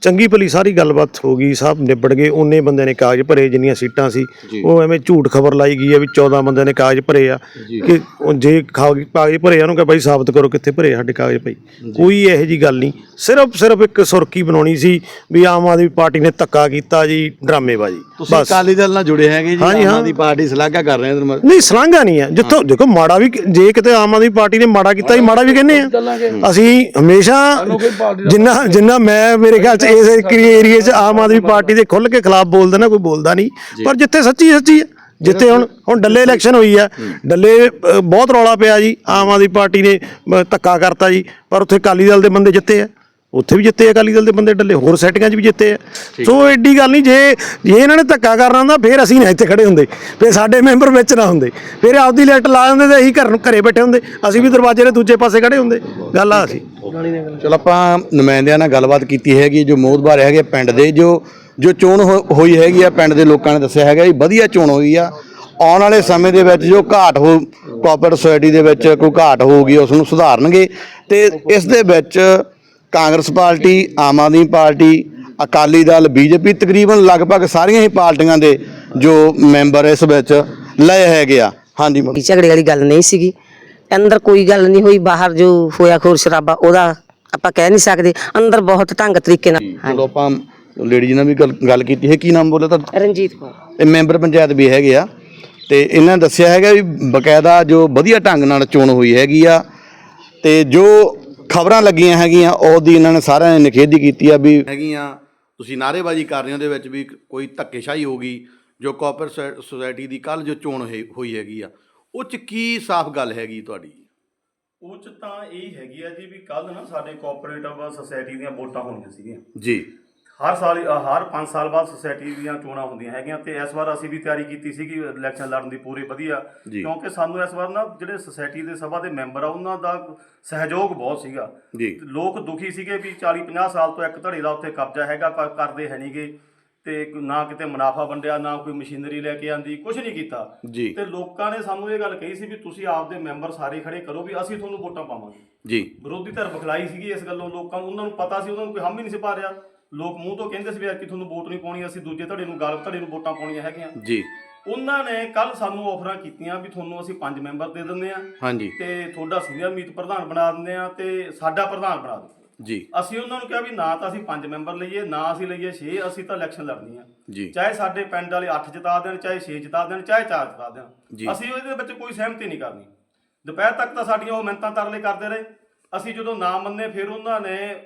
ਚੰਗੀ ਭਲੀ ਸਾਰੀ ਗੱਲਬਾਤ ਹੋ ਗਈ ਸਭ ਨਿਬੜ ਗਏ ਉਹਨੇ ਬੰਦੇ ਨੇ ਕਾਗਜ਼ ਭਰੇ ਜਿੰਨੀਆਂ ਸੀਟਾਂ ਸੀ ਉਹ ਐਵੇਂ ਝੂਠ ਖਬਰ ਲਾਈ ਗਈ ਹੈ ਵੀ 14 ਬੰਦਿਆਂ ਨੇ ਕਾਗਜ਼ ਭਰੇ ਆ ਕਿ ਉਹ ਜੇ ਕਾਗਜ਼ ਕਾਗਜ਼ ਭਰੇ ਆ ਉਹਨੂੰ ਕਹ ਬਾਈ ਸਾਬਤ ਕਰੋ ਕਿੱਥੇ ਭਰੇ ਆ ਸਾਡੇ ਕਾਗਜ਼ ਭਾਈ? ਕੋਈ ਇਹੋ ਜੀ ਗੱਲ ਨਹੀਂ। ਸਿਰਫ ਸਿਰਫ ਇੱਕ ਸੁਰਕੀ ਬਣਾਉਣੀ ਸੀ ਵੀ ਆਮ ਆਦਮੀ ਪਾਰਟੀ ਨੇ ਧੱਕਾ ਕੀਤਾ ਜੀ ਡਰਾਮੇਬਾਜ਼ੀ ਤੁਸੀਂ ਅਕਾਲੀ ਦਲ ਨਾਲ ਜੁੜੇ ਹੈਗੇ ਜੀ ਹਾਂਜੀ, ਆਮ ਹਾਂ। ਆਦਮੀ ਪਾਰਟੀ ਸਲਾਹਾ ਕਰ ਰਹੇ ਨੇ ਨਹੀਂ ਸਲਾਂਘਾ ਨਹੀਂ ਹੈ। ਜਿੱਥੋਂ ਦੇਖੋ ਮਾੜਾ ਵੀ ਜੇ ਕਿਤੇ ਆਮ ਆਦਮੀ ਪਾਰਟੀ ਨੇ ਮਾੜਾ ਕੀਤਾ ਹੀ ਮਾੜਾ ਵੀ ਕਹਿੰਦੇ ਆ। ਅਸੀਂ ਹਮੇਸ਼ਾ ਜਿੰਨਾ ਜਿੰਨਾ ਮੈਂ ਮੇਰੇ ਖਿਆਲ ਚ ਇਸ ਏਰੀਏ 'ਚ ਆਮ ਆਦਮੀ ਪਾਰਟੀ ਦੇ ਖੁੱਲ ਕੇ ਖਿਲਾਫ ਬੋਲਦਾ ਨਾ ਕੋਈ ਬੋਲਦਾ ਨਹੀਂ। ਪਰ ਜਿੱਥੇ ਸੱਚੀ ਸੱਚੀ ਹੈ ਜਿੱਥੇ ਹੁਣ ਹੁਣ ਡੱਲੇ ਇਲੈਕਸ਼ਨ ਹੋਈ ਆ ਡੱਲੇ ਬਹੁਤ ਰੌਲਾ ਪਿਆ ਜੀ ਆਮ ਆਦਮੀ ਪਾਰਟੀ ਨੇ ਧੱਕਾ ਕਰਤਾ ਜੀ। ਪਰ ਉੱਥੇ ਅਕਾਲੀ ਦਲ ਦੇ ਬੰਦੇ ਜਿੱਤੇ ਆ। ਉੱਥੇ ਵੀ ਜਿੱਤੇ ਆ ਅਕਾਲੀ ਦਲ ਦੇ ਬੰਦੇ ਡੱਲੇ ਹੋਰ ਸੈਟਿੰਗਾਂ 'ਚ ਵੀ ਜਿੱਤੇ ਆ। ਸੋ ਐਡੀ ਗੱਲ ਨਹੀਂ ਜੇ ਜੇ ਇਹਨਾਂ ਨੇ ਧੱਕਾ ਕਰਨਾ ਹੁੰਦਾ ਫਿਰ ਅਸੀਂ ਨਾ ਇੱਥੇ ਖੜੇ ਹੁੰਦੇ। ਫਿਰ ਸਾਡੇ ਮੈਂਬਰ ਵਿੱਚ ਨਾ ਹੁੰਦੇ। ਫਿਰ ਆਪਦੀ ਲਿਸਟ ਲਾ ਦਿੰਦੇ ਤੇ ਅਸੀਂ ਘਰ ਨੂੰ ਘਰੇ ਬੈਠੇ ਹੁੰਦੇ। ਅਸੀਂ ਵੀ ਦਰਵਾਜ਼ੇ ਦੇ ਦੂਜੇ ਪਾਸੇ ਖੜੇ ਹੁੰਦੇ। ਗੱਲ ਆ ਸੀ। ਚਲੋ ਆਪਾਂ ਨੁਮਾਇੰਦਿਆਂ ਨਾਲ ਗੱਲਬਾਤ ਕੀਤੀ ਹੈਗੀ ਜੋ ਮੋਦਬਾਰ ਹੈਗੇ ਪਿੰਡ ਦੇ ਜੋ ਜੋ ਚੋਣ ਹੋ- ਹੋਈ ਹੈਗੀ ਆ ਪਿੰਡ ਦੇ ਲੋਕਾਂ ਨੇ ਦੱਸਿਆ ਹੈਗਾ ਵੀ ਵਧੀਆ ਚੋਣ ਹੋਈ ਆ। ਆਉਣ ਵਾਲੇ ਸਮੇਂ ਦੇ ਵਿੱਚ ਜੋ ਘਾਟ ਹੋ ਕੋਆਪਰੇਟਿਵ ਸੁਸਾਇਟੀ ਦੇ ਵਿੱਚ ਕੋਈ ਘਾਟ ਹੋਊਗੀ ਉਸ ਨੂੰ ਸੁਧਾਰਨਗੇ। ਤੇ ਇਸ ਦੇ ਵਿੱਚ Congress party Aam Aadmi party Akali Dal BJP ਤਕਰੀਬਨ ਲਗਭਗ ਸਾਰੀਆਂ ਹੀ ਪਾਰਟੀਆਂ ਦੇ ਜੋ ਮੈਂਬਰ ਇਸ ਵਿੱਚ ਲਏ ਹੈਗੇ ਆ। ਹਾਂਜੀ। ਝਗੜੇ ਵਾਲੀ ਗੱਲ ਨਹੀਂ ਸੀਗੀ। ਅੰਦਰ ਕੋਈ ਗੱਲ ਨਹੀਂ ਹੋਈ ਬਾਹਰ ਜੋ ਹੋਇਆ ਖੋਰ ਸ਼ਰਾਬਾ ਉਹਦਾ ਆਪਾਂ ਕਹਿ ਨਹੀਂ ਸਕਦੇ। ਅੰਦਰ ਬਹੁਤ ਢੰਗ ਤਰੀਕੇ ਨਾਲ ਚਲੋ ਆਪਾਂ ਲੇਡੀ ਨਾਲ ਵੀ ਗੱਲ ਗੱਲ ਕੀਤੀ ਹੈ ਕੀ ਨਾਮ ਬੋਲੇ ਤਾਂ ਰਣਜੀਤ ਕੌਰ। ਇਹ ਮੈਂਬਰ ਪੰਚਾਇਤ ਵੀ ਹੈਗੇ ਆ। ਤੇ ਇਹਨਾਂ ਨੇ ਦੱਸਿਆ ਹੈਗਾ ਵੀ ਬਕਾਇਦਾ ਜੋ ਵਧੀਆ ਢੰਗ ਨਾਲ ਚੋਣ ਹੋਈ ਹੈਗੀ ਆ। ਤੇ ਜੋ ਖਬਰਾਂ ਲੱਗੀਆਂ ਹੈਗੀਆਂ ਉਹਦੀ ਇਹਨਾਂ ਨੇ ਸਾਰਿਆਂ ਨੇ ਨਿਖੇਧੀ ਕੀਤੀ ਆ ਵੀ ਹੈਗੀਆਂ। ਤੁਸੀਂ ਨਾਅਰੇਬਾਜ਼ੀ ਕਰ ਰਹੇ ਹੋ ਉਹਦੇ ਵਿੱਚ ਵੀ ਕੋਈ ਧੱਕੇਸ਼ਾਹੀ ਹੋ ਗਈ ਜੋ ਕਾਪਰ ਸੁਸਾਇਟੀ ਦੀ ਕੱਲ ਜੋ ਚੋਣ ਹੋਈ- ਹੋਈ ਹੈਗੀ ਆ। ਉਹ ਚ ਕੀ ਸਾਫ਼ ਗੱਲ ਹੈਗੀ ਤੁਹਾਡੀ? ਉਹ ਚ ਤਾਂ ਇਹ ਹੈਗੀ ਆ ਜੀ ਵੀ ਕੱਲ ਨਾ ਸਾਡੇ ਕੋਆਪਰੇਟਿਵ ਸੁਸਾਇਟੀ ਦੀਆਂ ਵੋਟਾਂ ਹੋਣੀਆਂ ਸੀਗੀਆਂ। ਜੀ। ਹਰ ਸਾਲ ਹਰ 5 ਸਾਲ ਬਾਅਦ ਸੁਸਾਇਟੀ ਦੀਆਂ ਚੋਣਾਂ ਹੁੰਦੀਆਂ ਹੈਗੀਆਂ ਤੇ ਇਸ ਵਾਰ ਅਸੀਂ ਵੀ ਤਿਆਰੀ ਕੀਤੀ ਸੀਗੀ ਇਲੈਕਸ਼ਨ ਲੜਨ ਦੀ ਪੂਰੀ ਵਧੀਆ। ਕਿਉਂਕਿ ਸਾਨੂੰ ਇਸ ਵਾਰ ਨਾ ਜਿਹੜੇ ਸੁਸਾਇਟੀ ਦੇ ਸਭਾ ਦੇ ਮੈਂਬਰ ਆ ਉਹਨਾਂ ਦਾ ਸਹਿਯੋਗ ਬਹੁਤ ਸੀਗਾ। ਲੋਕ ਦੁਖੀ ਸੀਗੇ ਵੀ 40 50 ਸਾਲ ਤੋਂ ਇੱਕ ਧੜੇ ਦਾ ਉੱਥੇ ਕਬਜ਼ਾ ਹੈਗਾ ਪਰ ਕਰਦੇ ਹੈ ਨਹੀਂਗੇ ਤੇ ਨਾ ਕਿਤੇ ਮੁਨਾਫਾ ਵੰਡਿਆ ਨਾ ਕੋਈ ਮਸ਼ੀਨਰੀ ਲੈ ਕੇ ਆਂਦੀ ਕੁਝ ਨਹੀਂ ਕੀਤਾ। ਜੀ। ਤੇ ਲੋਕਾਂ ਨੇ ਸਾਨੂੰ ਇਹ ਗੱਲ ਕਹੀ ਸੀ ਵੀ ਤੁਸੀਂ ਆਪਦੇ ਮੈਂਬਰ ਸਾਰੇ ਖੜੇ ਕਰੋ ਵੀ ਅਸੀਂ ਤੁਹਾਨੂੰ ਵੋਟਾਂ ਪਾਵਾਂਗੇ। ਜੀ। ਵਿਰੋਧੀ ਧਿਰ ਬਖਲਾਈ ਸੀਗੀ ਇਸ ਗੱਲੋਂ ਲੋਕਾਂ ਨੂੰ ਉਹਨਾਂ ਨੂੰ ਪਤਾ ਸੀ ਉਹਨਾਂ ਨੂੰ ਕੋਈ ਹਮ ਹੀ ਨਹੀਂ ਸੀ ਪਾ ਰਿਹਾ। ਲੋਕ ਮੂੰਹ ਤੋਂ ਕਹਿੰਦੇ ਸੀ ਵੀ ਕਿ ਤੁਹਾਨੂੰ ਵੋਟ ਨਹੀਂ ਪਾਉਣੀ ਅਸੀਂ ਦੂਜੇ ਧੜੇ ਨੂੰ ਗਾਲਬ ਧੜੇ ਨੂੰ ਵੋਟਾਂ ਪਾਉਣੀਆਂ ਹੈਗੀਆਂ। ਜੀ। ਉਹਨਾਂ ਨੇ ਕੱਲ ਸਾਨੂੰ ਆਫਰਾਂ ਕੀਤੀਆਂ ਵੀ ਤੁਹਾਨੂੰ ਅਸੀਂ ਪੰਜ ਮੈਂਬਰ ਦੇ ਦਿੰਦੇ ਆ ਹਾਂਜੀ। ਤੇ ਤੁਹਾਡਾ ਸੀਨੀਅਰ ਮੀਤ ਪ੍ਰਧਾਨ ਬਣਾ ਦਿੰਦੇ ਆ ਤੇ ਸਾਡਾ ਪ੍ਰਧਾਨ ਬਣਾ ਦਿਓ ਜੀ। ਅਸੀਂ ਉਹਨਾਂ ਨੂੰ ਕਿਹਾ ਵੀ ਨਾ ਤਾਂ ਅਸੀਂ ਪੰਜ ਮੈਂਬਰ ਲਈਏ ਨਾ ਅਸੀਂ ਲਈਏ 6 ਅਸੀਂ ਤਾਂ ਇਲੈਕਸ਼ਨ ਲੜਨੀ ਆ। ਜੀ। ਚਾਹੇ ਸਾਡੇ ਪਿੰਡ ਵਾਲੇ 8 ਜਿਤਾ ਦੇਣ ਚਾਹੇ 6 ਜਿਤਾ ਦੇਣ ਚਾਹੇ 4 ਜਿਤਾ। ਦੇਣ। ਅਸੀਂ ਉਹਦੇ ਵਿੱਚ ਕੋਈ ਸਹਿਮਤੀ ਨਹੀਂ ਕਰਨੀ। ਦੁਪਹਿਰ ਤੱਕ ਤਾਂ ਸਾਡੀਆਂ ਉਹ ਮਿੰਤਾਂ ਤਰਲੇ ਕਰਦੇ ਰਹੇ। ਅਸੀਂ ਜਦੋਂ ਨਾ ਮੰਨੇ ਫਿਰ ਉਹਨਾਂ ਨੇ